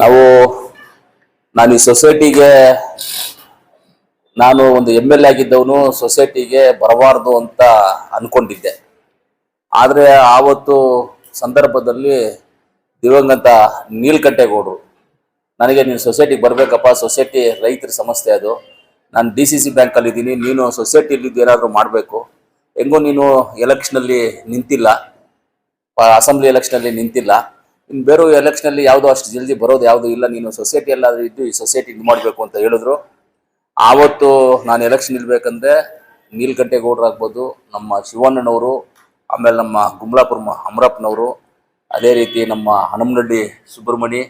ನಾವು, ನಾನು ಈ ಸೊಸೈಟಿಗೆ, ನಾನು ಒಂದು ಎಂ ಎಲ್ ಎ ಆಗಿದ್ದವನು ಸೊಸೈಟಿಗೆ ಬರಬಾರ್ದು ಅಂತ ಅನ್ಕೊಂಡಿದ್ದೆ. ಆದರೆ ಆವತ್ತು ಸಂದರ್ಭದಲ್ಲಿ ದಿವಂಗತ ನೀಲ್ಕಂಠೇಗೌಡರು, ನನಗೆ ನೀನು ಸೊಸೈಟಿಗೆ ಬರಬೇಕಪ್ಪ, ಸೊಸೈಟಿ ರೈತರ ಸಮಸ್ಯೆ ಅದು. ನಾನು ಡಿ ಸಿ ಸಿ ಬ್ಯಾಂಕಲ್ಲಿ ಇದ್ದೀನಿ ನೀನು ಸೊಸೈಟಿಲಿ ಏನಾದರೂ ಮಾಡಬೇಕು. ಹೆಂಗೂ ನೀನು ಎಲೆಕ್ಷನಲ್ಲಿ ನಿಂತಿಲ್ಲ. ಅಸೆಂಬ್ಲಿ ಎಲೆಕ್ಷನಲ್ಲಿ ನಿಂತಿಲ್ಲ. ಇನ್ನು ಬೇರೆ ಎಲೆಕ್ಷನಲ್ಲಿ ಯಾವುದೋ ಅಷ್ಟು ಜಲ್ದಿ ಬರೋದು ಯಾವುದು ಇಲ್ಲ. ನೀನು ಸೊಸೈಟಿ ಎಲ್ಲಾದ್ರೂ ಇದ್ದು ಈ ಸೊಸೈಟಿ ಇದು ಮಾಡಬೇಕು ಅಂತ ಹೇಳಿದ್ರು. ಆವತ್ತು ನಾನು ಎಲೆಕ್ಷನ್ ನಿಲ್ಬೇಕಂದ್ರೆ ಆಗ್ಬೋದು, ನಮ್ಮ ಶಿವಣ್ಣನವರು, ಆಮೇಲೆ ನಮ್ಮ ಗುಮ್ಲಾಪುರ ಅಮರಪ್ಪನವರು, ಅದೇ ರೀತಿ ನಮ್ಮ ಹನುಮನಹಳ್ಳಿ ಸುಬ್ರಹ್ಮಣಿ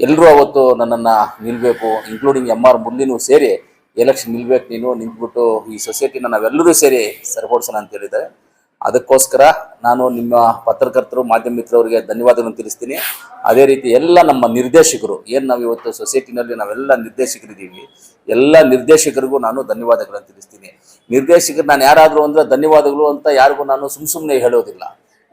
ಎಲ್ಲರೂ ಅವತ್ತು ನನ್ನನ್ನು ನಿಲ್ಬೇಕು ಇನ್ಕ್ಲೂಡಿಂಗ್ ಎಂ ಆರ್ ಮುರಳಿನೂ ಸೇರಿ ಎಲೆಕ್ಷನ್ ನಿಲ್ಬೇಕು ನೀನು, ನಿಂತ್ಬಿಟ್ಟು ಈ ಸೊಸೈಟಿನ ನಾವೆಲ್ಲರೂ ಸೇರಿ ಸರಿಪಡಿಸೋಣ ಅಂತ ಹೇಳಿದ್ದಾರೆ. ಅದಕ್ಕೋಸ್ಕರ ನಾನು ನಿಮ್ಮ ಪತ್ರಕರ್ತರು, ಮಾಧ್ಯಮ ಮಿತ್ರರಿಗೆ ಧನ್ಯವಾದಗಳನ್ನು ತಿಳಿಸ್ತೀನಿ. ಅದೇ ರೀತಿ ಎಲ್ಲ ನಮ್ಮ ನಿರ್ದೇಶಕರು, ಏನು ನಾವು ಇವತ್ತು ಸೊಸೈಟಿನಲ್ಲಿ ನಾವೆಲ್ಲ ನಿರ್ದೇಶಕರಿದ್ದೀವಿ, ಎಲ್ಲ ನಿರ್ದೇಶಕರಿಗೂ ನಾನು ಧನ್ಯವಾದಗಳನ್ನು ತಿಳಿಸ್ತೀನಿ. ನಿರ್ದೇಶಕರು ನಾನು ಯಾರಾದರೂ ಅಂದರೆ ಧನ್ಯವಾದಗಳು ಅಂತ ಯಾರಿಗೂ ನಾನು ಸುಮ್ ಸುಮ್ಮನೆ ಹೇಳೋದಿಲ್ಲ.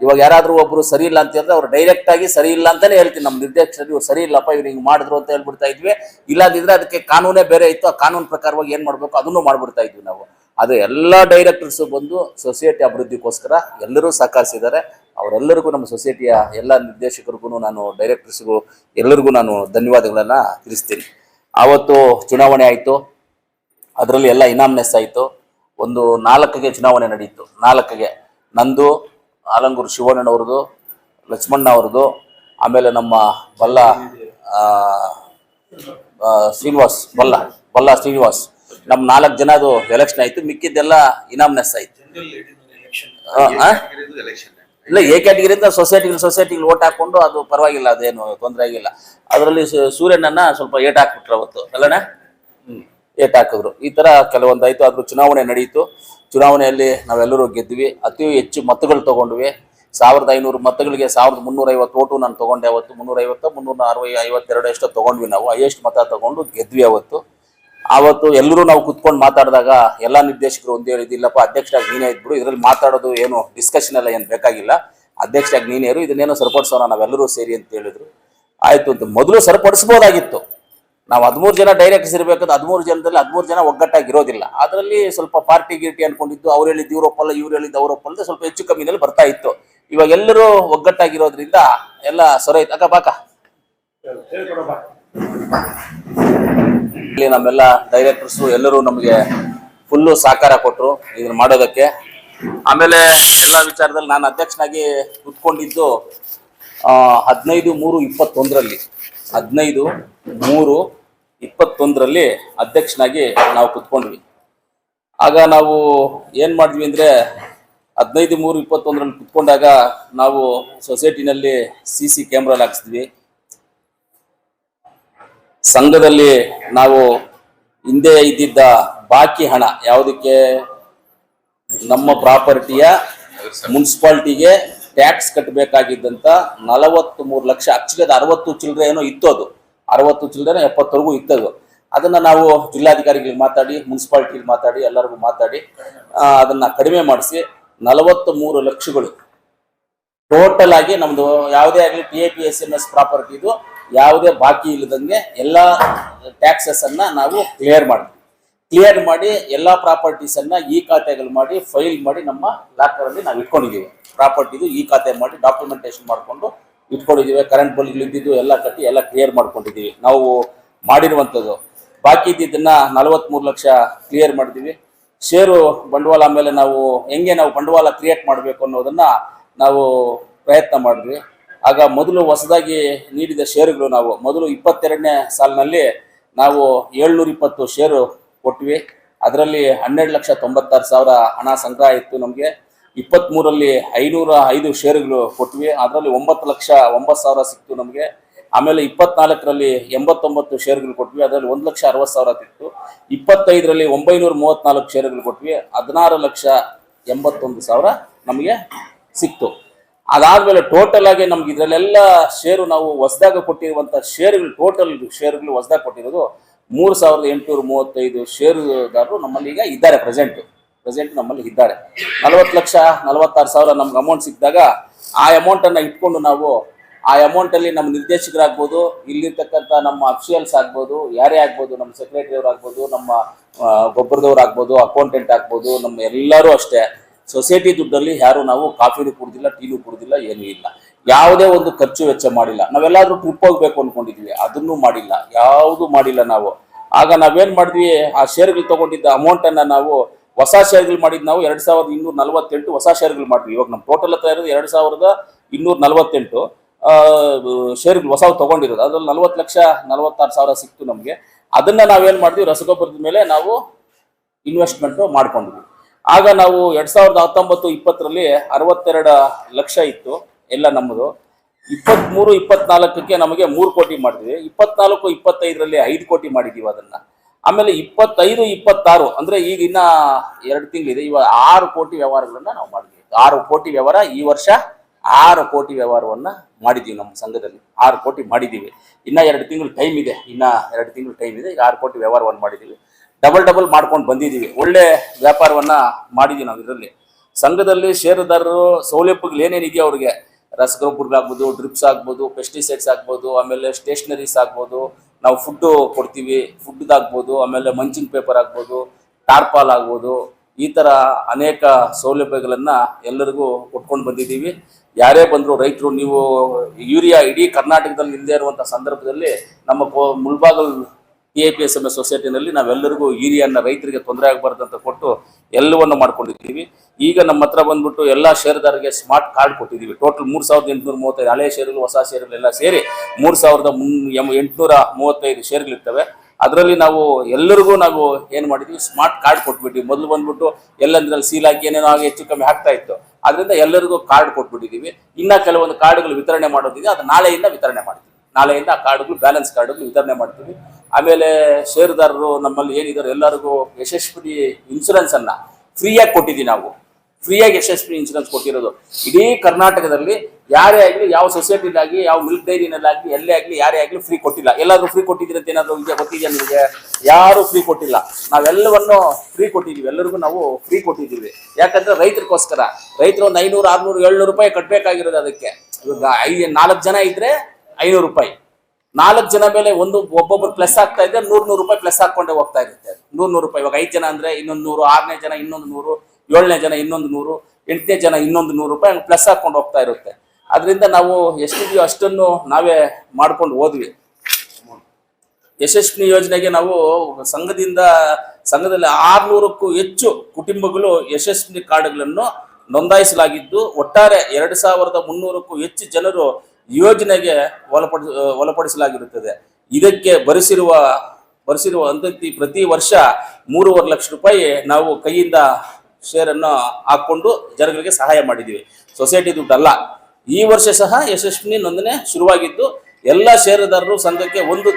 ಇವಾಗ ಯಾರಾದರೂ ಒಬ್ಬರು ಸರಿ ಇಲ್ಲ ಅಂತ ಹೇಳಿದ್ರೆ ಅವ್ರು ಡೈರೆಕ್ಟ್ ಆಗಿ ಸರಿ ಇಲ್ಲ ಅಂತಲೇ ಹೇಳ್ತೀನಿ. ನಮ್ಮ ನಿರ್ದೇಶಕರು ಇವ್ರು ಸರಿ ಇಲ್ಲಪ್ಪ, ಇವ್ರು ಹಿಂಗೆ ಮಾಡಿದ್ರು ಅಂತ ಹೇಳ್ಬಿಡ್ತಾ ಇದ್ವಿ. ಇಲ್ಲಾದಿದ್ರೆ ಅದಕ್ಕೆ ಕಾನೂನೇ ಬೇರೆ ಇತ್ತು. ಆ ಕಾನೂನು ಪ್ರಕಾರವಾಗಿ ಏನು ಮಾಡಬೇಕು ಅದನ್ನು ಮಾಡಿಬಿಡ್ತಾ ಇದ್ವಿ ನಾವು. ಅದು ಎಲ್ಲ ಡೈರೆಕ್ಟರ್ಸ್ ಬಂದು ಸೊಸೈಟಿ ಅಭಿವೃದ್ಧಿಗೋಸ್ಕರ ಎಲ್ಲರೂ ಸಹಕರಿಸಿದ್ದಾರೆ. ಅವರೆಲ್ಲರಿಗೂ ನಮ್ಮ ಸೊಸೈಟಿಯ ಎಲ್ಲ ನಿರ್ದೇಶಕರಿಗೂ ನಾನು ಡೈರೆಕ್ಟರ್ಸ್ಗೂ ಎಲ್ಲರಿಗೂ ನಾನು ಧನ್ಯವಾದಗಳನ್ನು ತಿಳಿಸ್ತೀನಿ. ಆವತ್ತು ಚುನಾವಣೆ ಆಯಿತು. ಅದರಲ್ಲಿ ಎಲ್ಲ ಇನಾಮ್ನೆಸ್ ಆಯಿತು. ಒಂದು ನಾಲ್ಕಿಗೆ ಚುನಾವಣೆ ನಡೆಯಿತು ನಾಲ್ಕಿಗೆ ನಂದು, ಆಲಂಗೂರು ಶಿವಣ್ಣನವ್ರದ್ದು, ಲಕ್ಷ್ಮಣ್ಣ ಅವ್ರದ್ದು, ಆಮೇಲೆ ನಮ್ಮ ಬಲ್ಲ ಶ್ರೀನಿವಾಸ್, ಬಲ್ಲ ಬಲ್ಲ ಶ್ರೀನಿವಾಸ್. ನಮ್ಮ ನಾಲ್ಕು ಜನದು ಎಲೆಕ್ಷನ್ ಆಯ್ತು ಮಿಕ್ಕಿದ್ದೆಲ್ಲ ಇನಾಮ್ನೆಸ್ ಆಯ್ತು? ಇಲ್ಲ ಎ ಕ್ಯಾಟಗಿರಿಯಿಂದ ಸೊಸೈಟಿಗಳು ಸೊಸೈಟಿಗಳು ಓಟ್ ಹಾಕೊಂಡು ಅದು ಪರವಾಗಿಲ್ಲ ಅದೇನು ತೊಂದರೆ ಆಗಿಲ್ಲ. ಅದರಲ್ಲಿ ಸೂರ್ಯನನ್ನ ಸ್ವಲ್ಪ ಏಟ್ ಹಾಕ್ಬಿಟ್ರು ಅವತ್ತು ಅಲ್ಲಣ್ಣ? ಹ್ಮ್. ಏಟ್ ಹಾಕಿದ್ರು. ಈ ತರ ಕೆಲವೊಂದು ಆಯ್ತು ಅದ್ರ ಚುನಾವಣೆ ನಡೆಯಿತು ಚುನಾವಣೆಯಲ್ಲಿ ನಾವೆಲ್ಲರೂ ಗೆದ್ವಿ ಅತಿ ಹೆಚ್ಚು ಮತಗಳು ತಗೊಂಡ್ವಿ. ಸಾವಿರದ ಐನೂರು ಮತಗಳಿಗೆ ಸಾವಿರದ ಮುನ್ನೂರ ಐವತ್ತು ಓಟು ನಾನು ತಗೊಂಡೆ ಅವತ್ತು. ಮುನ್ನೂರ ಐವತ್ತು ಮುನ್ನೂರ ಅರವೈ ಐವತ್ತೆರಡು ಎಷ್ಟೋ ತಗೊಂಡ್ವಿ ನಾವು. ಹೈಯೆಸ್ಟ್ ಮತ ತಗೊಂಡು ಗೆದ್ವಿ ಅವತ್ತು. ಆವತ್ತು ಎಲ್ಲರೂ ನಾವು ಕುತ್ಕೊಂಡು ಮಾತಾಡಿದಾಗ ಎಲ್ಲ ನಿರ್ದೇಶಕರು ಒಂದೇ ಹೇಳಿದ್ದು, ಇಲ್ಲಪ್ಪ, ಅಧ್ಯಕ್ಷರಾಗಿ ನೀನೇ ಇದ್ಬಿಡು, ಇದರಲ್ಲಿ ಮಾತಾಡೋದು ಏನು ಡಿಸ್ಕಷನ್ ಎಲ್ಲ ಏನು ಬೇಕಾಗಿಲ್ಲ. ಅಧ್ಯಕ್ಷರಾಗಿ ನೀನೇ ಇರು ಇದನ್ನೇನೋ ಸರಿಪಡಿಸೋಣ, ನಾವೆಲ್ಲರೂ ಸೇರಿ ಅಂತ ಹೇಳಿದ್ರು. ಆಯಿತು ಅಂತ ಮೊದಲು ಸರಿಪಡಿಸ್ಬೋದಾಗಿತ್ತು ನಾವು ಹದಿಮೂರು ಜನ ಡೈರೆಕ್ಟರ್ಸ್ ಇರಬೇಕಾದ್ರೆ ಹದಿಮೂರು ಜನದಲ್ಲಿ ಹದಿಮೂರು ಜನ ಒಗ್ಗಟ್ಟಾಗಿ ಇರೋದಿಲ್ಲ ಅದರಲ್ಲಿ ಸ್ವಲ್ಪ ಪಾರ್ಟಿ ಗಿರ್ಟಿ ಅನ್ಕೊಂಡಿದ್ದು, ಅವ್ರು ಹೇಳಿದ್ದು ಇವರೊಪ್ಪಲ್ಲ ಇವ್ರು ಹೇಳಿದ್ದು ಅವರೊಪ್ಪಲ್ಲ ಸ್ವಲ್ಪ ಹೆಚ್ಚು ಕಮ್ಮಿನಲ್ಲಿ ಬರ್ತಾ ಇತ್ತು. ಇವಾಗ ಎಲ್ಲರೂ ಒಗ್ಗಟ್ಟಾಗಿರೋದ್ರಿಂದ ಎಲ್ಲ ಸೊರೈತು ಅಕ್ಕ, ಬಾಕ. ಇಲ್ಲಿ ನಮ್ಮೆಲ್ಲ ಡೈರೆಕ್ಟರ್ಸ್ ಎಲ್ಲರೂ ನಮಗೆ ಫುಲ್ಲು ಸಹಕಾರ ಕೊಟ್ಟರು ಇದನ್ನ ಮಾಡೋದಕ್ಕೆ. ಆಮೇಲೆ ಎಲ್ಲ ವಿಚಾರದಲ್ಲಿ ನಾನು ಅಧ್ಯಕ್ಷನಾಗಿ ಕುತ್ಕೊಂಡಿದ್ದು ಹದಿನೈದು ಮೂರು ಇಪ್ಪತ್ತೊಂದರಲ್ಲಿ. ಹದಿನೈದು ಮೂರು ಇಪ್ಪತ್ತೊಂದರಲ್ಲಿ ಅಧ್ಯಕ್ಷನಾಗಿ ನಾವು ಕುತ್ಕೊಂಡ್ವಿ. ಆಗ ನಾವು ಏನು ಮಾಡಿದ್ವಿ ಅಂದರೆ, ಹದಿನೈದು ಮೂರು ಇಪ್ಪತ್ತೊಂದರಲ್ಲಿ ಕುತ್ಕೊಂಡಾಗ ನಾವು ಸೊಸೈಟಿನಲ್ಲಿ ಸಿ ಸಿ ಕ್ಯಾಮ್ರಲ್ಲಿ ಹಾಕ್ಸಿದ್ವಿ. ಸಂಘದಲ್ಲಿ ನಾವು ಹಿಂದೆ ಇದ್ದಿದ್ದ ಬಾಕಿ ಹಣ ಯಾವುದಕ್ಕೆ? ನಮ್ಮ ಪ್ರಾಪರ್ಟಿಯ ಮುನ್ಸಿಪಾಲ್ಟಿಗೆ ಟ್ಯಾಕ್ಸ್ ಕಟ್ಟಬೇಕಾಗಿದ್ದಂತ ನಲವತ್ತ್ ಮೂರು ಲಕ್ಷ ಅದು ಅರವತ್ತು ಚಿಲ್ಲರೆ ಏನೋ ಇತ್ತು ಅದು. ಅರವತ್ತು ಚಿಲ್ಲರೆ ಎಪ್ಪತ್ತರೆಗೂ ಇತ್ತದು ಅದನ್ನು ನಾವು ಜಿಲ್ಲಾಧಿಕಾರಿಗಳಿಗೆ ಮಾತಾಡಿ ಮುನ್ಸಿಪಾಲ್ಟಿಗೆ ಮಾತಾಡಿ, ಎಲ್ಲರಿಗೂ ಮಾತಾಡಿ ಅದನ್ನು ಕಡಿಮೆ ಮಾಡಿಸಿ ನಲವತ್ತ್ ಮೂರು ಲಕ್ಷಗಳು. ಟೋಟಲ್ ಆಗಿ ನಮ್ದು ಯಾವುದೇ ಆಗಲಿ T A P S N S ಪ್ರಾಪರ್ಟಿದು ಯಾವುದೇ ಬಾಕಿ ಇಲ್ಲದಂಗೆ ಎಲ್ಲ ಟ್ಯಾಕ್ಸಸ್ ಅನ್ನ ನಾವು ಕ್ಲಿಯರ್ ಮಾಡಿದ್ವಿ ಕ್ಲಿಯರ್ ಮಾಡಿ ಎಲ್ಲ ಪ್ರಾಪರ್ಟೀಸ್ ಅನ್ನ ಈ ಖಾತೆಗಳು ಮಾಡಿ ಫೈಲ್ ಮಾಡಿ ನಮ್ಮ ಲಾಕರಲ್ಲಿ ನಾವು ಇಟ್ಕೊಂಡಿದ್ದೀವಿ. ಪ್ರಾಪರ್ಟಿದು ಈ ಖಾತೆ ಮಾಡಿ ಡಾಕ್ಯುಮೆಂಟೇಶನ್ ಮಾಡಿಕೊಂಡು ಇಟ್ಕೊಂಡಿದ್ದೀವಿ. ಕರೆಂಟ್ ಬಿಲ್ಗಳು ಇದ್ದಿದ್ದು ಎಲ್ಲ ಕಟ್ಟಿ ಎಲ್ಲ ಕ್ಲಿಯರ್ ಮಾಡ್ಕೊಂಡಿದ್ದೀವಿ. ನಾವು ಮಾಡಿರುವಂಥದ್ದು. ಬಾಕಿ ಇದ್ದಿದ್ದನ್ನ ನಲವತ್ಮೂರು ಲಕ್ಷ ಕ್ಲಿಯರ್ ಮಾಡಿದ್ದೀವಿ. ಷೇರು ಬಂಡವಾಳ ಮೇಲೆ ನಾವು ಹೆಂಗೆ ನಾವು ಬಂಡವಾಳ ಕ್ರಿಯೇಟ್ ಮಾಡಬೇಕು ಅನ್ನೋದನ್ನ ನಾವು ಪ್ರಯತ್ನ ಮಾಡಿದ್ವಿ. ಆಗ ಮೊದಲು ಹೊಸದಾಗಿ ನೀಡಿದ ಷೇರುಗಳು ನಾವು ಮೊದಲು ಇಪ್ಪತ್ತೆರಡನೇ ಸಾಲಿನಲ್ಲಿ ನಾವು ಏಳ್ನೂರ ಇಪ್ಪತ್ತು ಷೇರು ಕೊಟ್ವಿ. ಅದರಲ್ಲಿ ಹನ್ನೆರಡು ಲಕ್ಷ ತೊಂಬತ್ತಾರು ಸಾವಿರ ಹಣ ಸಂಗ್ರಹ ಇತ್ತು ನಮಗೆ. ಇಪ್ಪತ್ತ್ಮೂರಲ್ಲಿ ಐನೂರ ಐದು ಷೇರುಗಳು ಕೊಟ್ವಿ. ಅದರಲ್ಲಿ ಒಂಬತ್ತು ಲಕ್ಷ ಒಂಬತ್ತು ಸಾವಿರ ಸಿಕ್ತು ನಮಗೆ. ಆಮೇಲೆ ಇಪ್ಪತ್ನಾಲ್ಕರಲ್ಲಿ ಎಂಬತ್ತೊಂಬತ್ತು ಷೇರುಗಳು ಕೊಟ್ವಿ. ಅದರಲ್ಲಿ ಒಂದು ಲಕ್ಷ ಅರವತ್ತು ಸಾವಿರ ಸಿಕ್ತು. ಇಪ್ಪತ್ತೈದರಲ್ಲಿ ಒಂಬೈನೂರ ಮೂವತ್ತ್ನಾಲ್ಕು ಷೇರುಗಳು ಕೊಟ್ವಿ. ಹದಿನಾರು ಲಕ್ಷ ಎಂಬತ್ತೊಂದು ಸಾವಿರ ನಮಗೆ ಸಿಕ್ತು. ಅದಾದ್ಮೇಲೆ ಟೋಟಲ್ ಆಗಿ ನಮ್ಗೆ ಇದರಲ್ಲೆಲ್ಲ ಷೇರು ನಾವು ಹೊಸದಾಗ ಕೊಟ್ಟಿರುವಂತಹ ಷೇರುಗಳು ಟೋಟಲ್ ಷೇರುಗಳು ಹೊಸದಾಗ ಕೊಟ್ಟಿರೋದು ಮೂರು ಸಾವಿರದ ಎಂಟುನೂರ ಮೂವತ್ತೈದು ಷೇರುದಾರರು ನಮ್ಮಲ್ಲಿ ಈಗ ಇದ್ದಾರೆ ಪ್ರೆಸೆಂಟ್ ಪ್ರೆಸೆಂಟ್ ನಮ್ಮಲ್ಲಿ ಇದ್ದಾರೆ. ನಲವತ್ತು ಲಕ್ಷ ನಲವತ್ತಾರು ಸಾವಿರ ನಮ್ಗೆ ಅಮೌಂಟ್ ಸಿಕ್ಕಿದಾಗ ಆ ಅಮೌಂಟ್ ಅನ್ನ ಇಟ್ಕೊಂಡು ನಾವು ಆ ಅಮೌಂಟ್ ಅಲ್ಲಿ ನಮ್ಮ ನಿರ್ದೇಶಕರಾಗ್ಬೋದು, ಇಲ್ಲಿರ್ತಕ್ಕಂಥ ನಮ್ಮ ಅಫಿಷಿಯಲ್ಸ್ ಆಗ್ಬೋದು, ಯಾರೇ ಆಗ್ಬೋದು, ನಮ್ಮ ಸೆಕ್ರೆಟರಿ ಆಗ್ಬೋದು ನಮ್ಮ ಗೊಬ್ಬರದವ್ರು ಆಗ್ಬೋದು ಅಕೌಂಟೆಂಟ್ ಆಗ್ಬೋದು, ನಮ್ಮ ಎಲ್ಲರೂ ಅಷ್ಟೇ. ಸೊಸೈಟಿ ದುಡ್ಡಲ್ಲಿ ಯಾರು ನಾವು ಕಾಫಿನೂ ಕುಡ್ದಿಲ್ಲ, ಟೀನು ಕುಡ್ದಿಲ್ಲ, ಏನೂ ಇಲ್ಲ. ಯಾವುದೇ ಒಂದು ಖರ್ಚು ವೆಚ್ಚ ಮಾಡಿಲ್ಲ. ನಾವೆಲ್ಲಾದ್ರೂ ಟ್ರಿಪ್ ಹೋಗ್ಬೇಕು ಅನ್ಕೊಂಡಿದ್ವಿ. ಅದನ್ನು ಮಾಡಿಲ್ಲ. ಯಾವುದು ಮಾಡಿಲ್ಲ ನಾವು. ಆಗ ನಾವೇನ್ ಮಾಡಿದ್ವಿ? ಆ ಶೇರ್ಗಳು ತಗೊಂಡಿದ್ದ ಅಮೌಂಟ್ ಅನ್ನ ನಾವು ಹೊಸ ಶೇರ್ಗಳು ಮಾಡಿದ್ ನಾವು ಎರಡ್ ಸಾವಿರದ ಇನ್ನೂರ ನಲವತ್ತೆಂಟು ಹೊಸ ಶೇರ್ಗಳು ಮಾಡಿದ್ವಿ. ಇವಾಗ ನಮ್ಮ ಟೋಟಲ್ ಹತ್ರ ಇರೋದು ಎರಡ್ ಸಾವಿರದ ಇನ್ನೂರ ನಲವತ್ತೆಂಟು. ಶೇರ್ಗಳು ಹೊಸವು ತಗೊಂಡಿರೋದು. ಅದ್ರಲ್ಲಿ ನಲ್ವತ್ತು ಲಕ್ಷ, ನಲವತ್ತಾರು ಸಾವಿರ ಸಿಕ್ತು ನಮಗೆ. ಅದನ್ನ ನಾವೇನ್ ಮಾಡಿದ್ವಿ? ರಸಗೊಬ್ಬರದ ಮೇಲೆ ನಾವು ಇನ್ವೆಸ್ಟ್ಮೆಂಟ್ ಮಾಡ್ಕೊಂಡ್ವಿ ಆಗ ನಾವು ಎರಡ್ ಸಾವಿರದ ಹತ್ತೊಂಬತ್ತು ಇಪ್ಪತ್ತರಲ್ಲಿ ಅರವತ್ತೆರಡು ಲಕ್ಷ ಇತ್ತು, ಎಲ್ಲ ನಮ್ಮದು. ಇಪ್ಪತ್ಮೂರು, ಇಪ್ಪತ್ನಾಲ್ಕಕ್ಕೆ ನಮಗೆ ಮೂರು ಕೋಟಿ ಮಾಡಿದ್ವಿ ಇಪ್ಪತ್ನಾಲ್ಕು, ಇಪ್ಪತ್ತೈದರಲ್ಲಿ ಐದು ಕೋಟಿ ಮಾಡಿದ್ದೀವಿ ಅದನ್ನ. ಆಮೇಲೆ ಇಪ್ಪತ್ತೈದು, ಇಪ್ಪತ್ತಾರು, ಅಂದ್ರೆ ಈಗ ಇನ್ನ ಎರಡು ತಿಂಗಳಿದೆ. ಇವಾಗ ಆರು ಕೋಟಿ ವ್ಯವಹಾರಗಳನ್ನು ನಾವು ಮಾಡಿದ್ವಿ. ಆರು ಕೋಟಿ ವ್ಯವಹಾರ ಈ ವರ್ಷ ಆರು ಕೋಟಿ ವ್ಯವಹಾರವನ್ನ ಮಾಡಿದ್ದೀವಿ ನಮ್ಮ ಸಂಘದಲ್ಲಿ. ಆರು ಕೋಟಿ ಮಾಡಿದ್ದೀವಿ. ಇನ್ನ ಎರಡು ತಿಂಗಳು ಟೈಮ್ ಇದೆ. ಇನ್ನ ಎರಡು ತಿಂಗಳು ಟೈಮ್ ಇದೆ. ಈಗ ಆರು ಕೋಟಿ ವ್ಯವಹಾರವನ್ನು ಮಾಡಿದೀವಿ ಡಬಲ್ ಡಬಲ್ ಮಾಡ್ಕೊಂಡು ಬಂದಿದ್ದೀವಿ. ಒಳ್ಳೆ ವ್ಯಾಪಾರವನ್ನ ಮಾಡಿದ್ದೀವಿ ನಾವು ಇದರಲ್ಲಿ. ಸಂಘದಲ್ಲಿ ಷೇರುದಾರರು ಸೌಲಭ್ಯಗಳು ಏನೇನಿದೆಯೋ ಅವ್ರಿಗೆ. ರಸಗೊಬ್ಬರಗಳಾಗ್ಬೋದು ಡ್ರಿಪ್ಸ್ ಆಗ್ಬೋದು ಪೆಸ್ಟಿಸೈಡ್ಸ್ ಆಗ್ಬೋದು ಆಮೇಲೆ ಸ್ಟೇಷ್ನರೀಸ್ ಆಗ್ಬೋದು, ನಾವು ಫುಡ್ಡು ಕೊಡ್ತೀವಿ ಫುಡ್ದಾಗ್ಬೋದು ಆಮೇಲೆ ಮಂಚಿಂಗ್ ಪೇಪರ್ ಆಗ್ಬೋದು ಟಾರ್ಪಾಲ್ ಆಗ್ಬೋದು, ಈ ಥರ ಅನೇಕ ಸೌಲಭ್ಯಗಳನ್ನು ಎಲ್ಲರಿಗೂ ಕೊಟ್ಕೊಂಡು ಬಂದಿದ್ದೀವಿ. ಯಾರೇ ಬಂದರೂ ರೈತರು, ನೀವು ಯೂರಿಯಾ ಇಡೀ ಕರ್ನಾಟಕದಲ್ಲಿ ಇಲ್ಲದೆ ಇರುವಂಥ ಸಂದರ್ಭದಲ್ಲಿ ನಮ್ಮ ಕೋ- Mulbagal T I P S M S ಸೊಸೈಟಿನಲ್ಲಿ ನಾವೆಲ್ಲರಿಗೂ ಯೂರಿಯಾನ ರೈತರಿಗೆ ತೊಂದರೆ ಅಂತ ಕೊಟ್ಟು ಎಲ್ಲವನ್ನು ಮಾಡ್ಕೊಂಡಿದ್ದೀವಿ. ಈಗ ನಮ್ಮ ಹತ್ರ ಬಂದ್ಬಿಟ್ಟು ಎಲ್ಲ ಷೇರುದಾರರಿಗೆ ಸ್ಮಾರ್ಟ್ ಕಾರ್ಡ್ ಕೊಟ್ಟಿದ್ದೀವಿ. ಟೋಟಲ್ ಮೂರು ಸಾವಿರದ ಎಂಟುನೂರ ಮೂವತ್ತೈದು ಹಳೆ ಷೇರುಗಳು, ಹೊಸ ಷೇರುಗಳೆಲ್ಲ ಸೇರಿ ಮೂರು ಸಾವಿರದ ಮುನ್ ಎಂಟುನೂರ ಮೂವತ್ತೈದು ಷೇರುಗಳಿರ್ತವೆ. ಅದರಲ್ಲಿ ನಾವು ಎಲ್ಲರಿಗೂ ನಾವು ಏನು ಮಾಡಿದ್ವಿ? ಸ್ಮಾರ್ಟ್ ಕಾರ್ಡ್ ಕೊಟ್ಬಿಟ್ಟಿವಿ ಮೊದಲು ಬಂದ್ಬಿಟ್ಟು ಎಲ್ಲಂದ್ರಲ್ಲಿ ಸೀಲ್ ಹಾಕಿ ಏನೇನೋ ಆಗಿ ಹೆಚ್ಚು ಕಮ್ಮಿ ಆಗ್ತಾ ಇತ್ತು. ಅದರಿಂದ ಎಲ್ಲರಿಗೂ ಕಾರ್ಡ್ ಕೊಟ್ಬಿಟ್ಟಿದ್ದೀವಿ. ಇನ್ನ ಕೆಲವೊಂದು ಕಾರ್ಡ್ಗಳು ವಿತರಣೆ ಮಾಡೋದಿದೆ. ಅದು ನಾಳೆಯಿಂದ ವಿತರಣೆ ಮಾಡ್ತೀವಿ. ನಾಳೆಯಿಂದ ಆ ಕಾರ್ಡ್ಗಳು ಬ್ಯಾಲೆನ್ಸ್ ಕಾರ್ಡ್ಗಳು ವಿತರಣೆ ಮಾಡ್ತೀವಿ. ಆಮೇಲೆ ಷೇರುದಾರರು ನಮ್ಮಲ್ಲಿ ಏನಿದ್ದಾರೆ ಎಲ್ಲರಿಗೂ ಯಶಸ್ವಿ ಇನ್ಸೂರೆನ್ಸ್ ಅನ್ನ ಫ್ರೀಯಾಗಿ ಕೊಟ್ಟಿದ್ದೀವಿ ನಾವು. ಫ್ರೀಯಾಗಿ ಯಶಸ್ವಿ ಇನ್ಸೂರೆನ್ಸ್ ಕೊಟ್ಟಿರೋದು. ಇಡೀ ಕರ್ನಾಟಕದಲ್ಲಿ ಯಾರೇ ಆಗಲಿ, ಯಾವ ಸೊಸೈಟಿಲಾಗಿ ಯಾವ ಮಿಲ್ಕ್ ಡೈರಿನಲ್ಲಾಗಲಿ, ಎಲ್ಲೇ ಆಗಲಿ, ಯಾರೇ ಆಗಲಿ ಫ್ರೀ ಕೊಟ್ಟಿಲ್ಲ. ಎಲ್ಲಾದರೂ ಫ್ರೀ ಕೊಟ್ಟಿದ್ದೀರಿ ಅಂತ ಏನಾದರೂ ಇದೆಯಾ, ಗೊತ್ತಿದೆಯಾ ನಿಮಗೆ? ಯಾರೂ ಫ್ರೀ ಕೊಟ್ಟಿಲ್ಲ. ನಾವೆಲ್ಲವನ್ನು ಫ್ರೀ ಕೊಟ್ಟಿದ್ದೀವಿ. ಎಲ್ಲರಿಗೂ ನಾವು ಫ್ರೀ ಕೊಟ್ಟಿದ್ದೀವಿ. ಯಾಕಂದರೆ ರೈತರಿಗೋಸ್ಕರ. ರೈತರು ಒಂದು ಐನೂರು ಆರುನೂರು, ಏಳ್ನೂರು ರೂಪಾಯಿ ಕಟ್ಟಬೇಕಾಗಿರೋದು ಅದಕ್ಕೆ. ಇವಾಗ ಐದು ನಾಲ್ಕು ಜನ ಇದ್ರೆ ಐನೂರು ರೂಪಾಯಿ. ನಾಲ್ಕು ಜನ ಮೇಲೆ ಒಂದು ಒಬ್ಬೊಬ್ರು ಪ್ಲಸ್ ಆಗ್ತಾ ಇದ್ರೆ ನೂರ್ ನೂರು ರೂಪಾಯಿ ಪ್ಲಸ್ ಹಾಕೊಂಡೆ ಹೋಗ್ತಾ ಇರುತ್ತೆ. ನೂರ್ ನೂರು ರೂಪಾಯಿ. ಇವಾಗ ಐದು ಜನ ಅಂದ್ರೆ ಇನ್ನೊಂದು ನೂರು, ಆರನೇ ಜನ ಇನ್ನೊಂದು ನೂರು, ಏಳನೇ ಜನ ಇನ್ನೊಂದು ನೂರು, ಎಂಟನೇ ಜನ ಇನ್ನೊಂದು ನೂರು ರೂಪಾಯಿ ಪ್ಲಸ್ ಹಾಕೊಂಡು ಹೋಗ್ತಾ ಇರುತ್ತೆ. ಅದರಿಂದ ನಾವು ಎಷ್ಟಿದೆಯೋ ಅಷ್ಟನ್ನು ನಾವೇ ಮಾಡ್ಕೊಂಡು ಹೋದ್ವಿ. ಯಶಸ್ವಿನಿ ಯೋಜನೆಗೆ ನಾವು ಸಂಘದಿಂದ, ಸಂಘದಲ್ಲಿ ಆರ್ನೂರಕ್ಕೂ ಹೆಚ್ಚು ಕುಟುಂಬಗಳು ಯಶಸ್ವಿನಿ ಕಾರ್ಡ್ಗಳನ್ನು ನೋಂದಾಯಿಸಲಾಗಿದ್ದು, ಒಟ್ಟಾರೆ ಎರಡು ಸಾವಿರದ ಮುನ್ನೂರಕ್ಕೂ ಹೆಚ್ಚು ಜನರು ಯೋಜನೆಗೆ ಒಳಪಡಿಸ ಒಳಪಡಿಸಲಾಗಿರುತ್ತದೆ. ಇದಕ್ಕೆ ಬರೆಸಿರುವ ಬರೆಸಿರುವ ಅಂತಂತಿ ಪ್ರತಿ ವರ್ಷ ಮೂರುವರೆ ಲಕ್ಷ ರೂಪಾಯಿ ನಾವು ಕೈಯಿಂದ ಶೇರನ್ನು ಹಾಕೊಂಡು ಜನಗಳಿಗೆ ಸಹಾಯ ಮಾಡಿದ್ದೀವಿ. ಸೊಸೈಟಿ ದುಡ್ಡಲ್ಲ. ಈ ವರ್ಷ ಸಹ ಯಶಸ್ವಿನಿ ನೋಂದಣಿ ಶುರುವಾಗಿದ್ದು, ಎಲ್ಲ ಷೇರುದಾರರು ಸಂಘಕ್ಕೆ ಒಂದು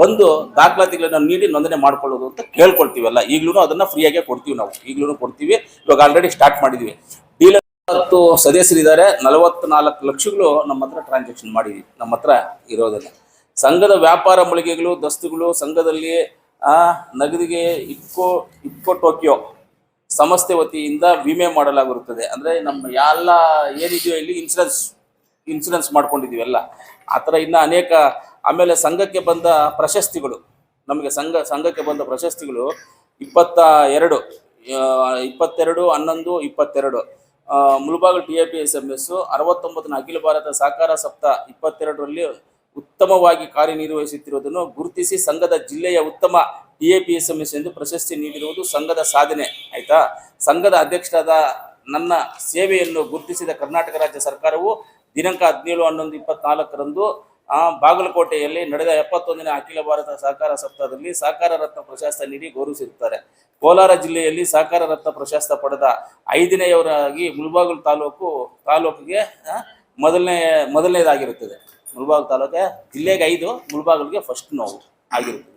ಬಂದು ದಾಖಲಾತಿಗಳನ್ನು ನೀಡಿ ನೋಂದಣಿ ಮಾಡ್ಕೊಳ್ಳೋದು ಅಂತ ಕೇಳ್ಕೊಳ್ತೀವಲ್ಲ. ಈಗಲೂ ಅದನ್ನ ಫ್ರೀಯಾಗೆ ಕೊಡ್ತೀವಿ ನಾವು. ಈಗಲೂ ಕೊಡ್ತೀವಿ. ಇವಾಗ ಆಲ್ರೆಡಿ ಸ್ಟಾರ್ಟ್ ಮಾಡಿದ್ವಿ ಹತ್ತು ಸದಸ್ಯರಿದ್ದಾರೆ. ನಲವತ್ನಾಲ್ಕು ಲಕ್ಷಗಳು ನಮ್ಮ ಹತ್ರ ಟ್ರಾನ್ಸಾಕ್ಷನ್ ಮಾಡಿದ್ವಿ. ನಮ್ಮ ಹತ್ರ ಇರೋದನ್ನ. ಸಂಘದ ವ್ಯಾಪಾರ ಮಳಿಗೆಗಳು, ದಸ್ತುಗಳು, ಸಂಘದಲ್ಲಿ, ಆ, ನಗದಿಗೆ ಇಪ್ಕೋ ಇಪ್ಕೋ ಟೋಕಿಯೋ ಸಂಸ್ಥೆ ವತಿಯಿಂದ ವಿಮೆ ಮಾಡಲಾಗಿರುತ್ತದೆ. ಅಂದ್ರೆ ನಮ್ಮ ಎಲ್ಲ ಏನಿದೆಯೋ ಇಲ್ಲಿ ಇನ್ಸೂರೆನ್ಸ್ ಇನ್ಸೂರೆನ್ಸ್ ಮಾಡ್ಕೊಂಡಿದೀವಿ ಎಲ್ಲ. ಆ ಥರ ಇನ್ನ ಅನೇಕ, ಆಮೇಲೆ ಸಂಘಕ್ಕೆ ಬಂದ ಪ್ರಶಸ್ತಿಗಳು. ನಮಗೆ ಸಂಘ, ಸಂಘಕ್ಕೆ ಬಂದ ಪ್ರಶಸ್ತಿಗಳು ಇಪ್ಪತ್ತ ಎರಡು ಇಪ್ಪತ್ತೆರಡು, ಹನ್ನೊಂದು, ಇಪ್ಪತ್ತೆರಡು. Mulbagal T A P S M S ಅರವತ್ತೊಂಬತ್ತನ ಅಖಿಲ ಭಾರತ ಸಹಕಾರ ಸಪ್ತಾಹ ಇಪ್ಪತ್ತೆರಡರಲ್ಲಿ ಉತ್ತಮವಾಗಿ ಕಾರ್ಯನಿರ್ವಹಿಸುತ್ತಿರುವುದನ್ನು ಗುರುತಿಸಿ ಸಂಘದ ಜಿಲ್ಲೆಯ ಉತ್ತಮ T A P S M S ಎಂದು ಪ್ರಶಸ್ತಿ ನೀಡಿರುವುದು ಸಂಘದ ಸಾಧನೆ, ಆಯ್ತಾ? ಸಂಘದ ಅಧ್ಯಕ್ಷರಾದ ನನ್ನ ಸೇವೆಯನ್ನು ಗುರುತಿಸಿದ ಕರ್ನಾಟಕ ರಾಜ್ಯ ಸರ್ಕಾರವು ದಿನಾಂಕ ಹದಿನೇಳು ಹನ್ನೊಂದು ಇಪ್ಪತ್ನಾಲ್ಕರಂದು ಬಾಗಲಕೋಟೆಯಲ್ಲಿ ನಡೆದ ಎಪ್ಪತ್ತೊಂದನೇ ಅಖಿಲ ಭಾರತ ಸಹಕಾರ ಸಪ್ತಾಹದಲ್ಲಿ ಸಹಕಾರ ರತ್ನ ಪ್ರಶಸ್ತಿ ನೀಡಿ ಗೌರವಿಸಿರುತ್ತಾರೆ. ಕೋಲಾರ ಜಿಲ್ಲೆಯಲ್ಲಿ ಸಹಕಾರ ರತ್ನ ಪ್ರಶಸ್ತಿ ಪಡೆದ ಐದನೆಯವರಾಗಿ ಮುಳಬಾಗಲು ತಾಲೂಕು, ತಾಲೂಕಿಗೆ ಮೊದಲನೇ, ಮೊದಲನೇದಾಗಿರುತ್ತದೆ. ಮುಳಬಾಗಲು ತಾಲೂಕೆ ಜಿಲ್ಲೆಗೆ ಐದು, ಮುಳಬಾಗಿಲಿಗೆ ಫಸ್ಟ್ ನೋವು ಆಗಿರುತ್ತದೆ.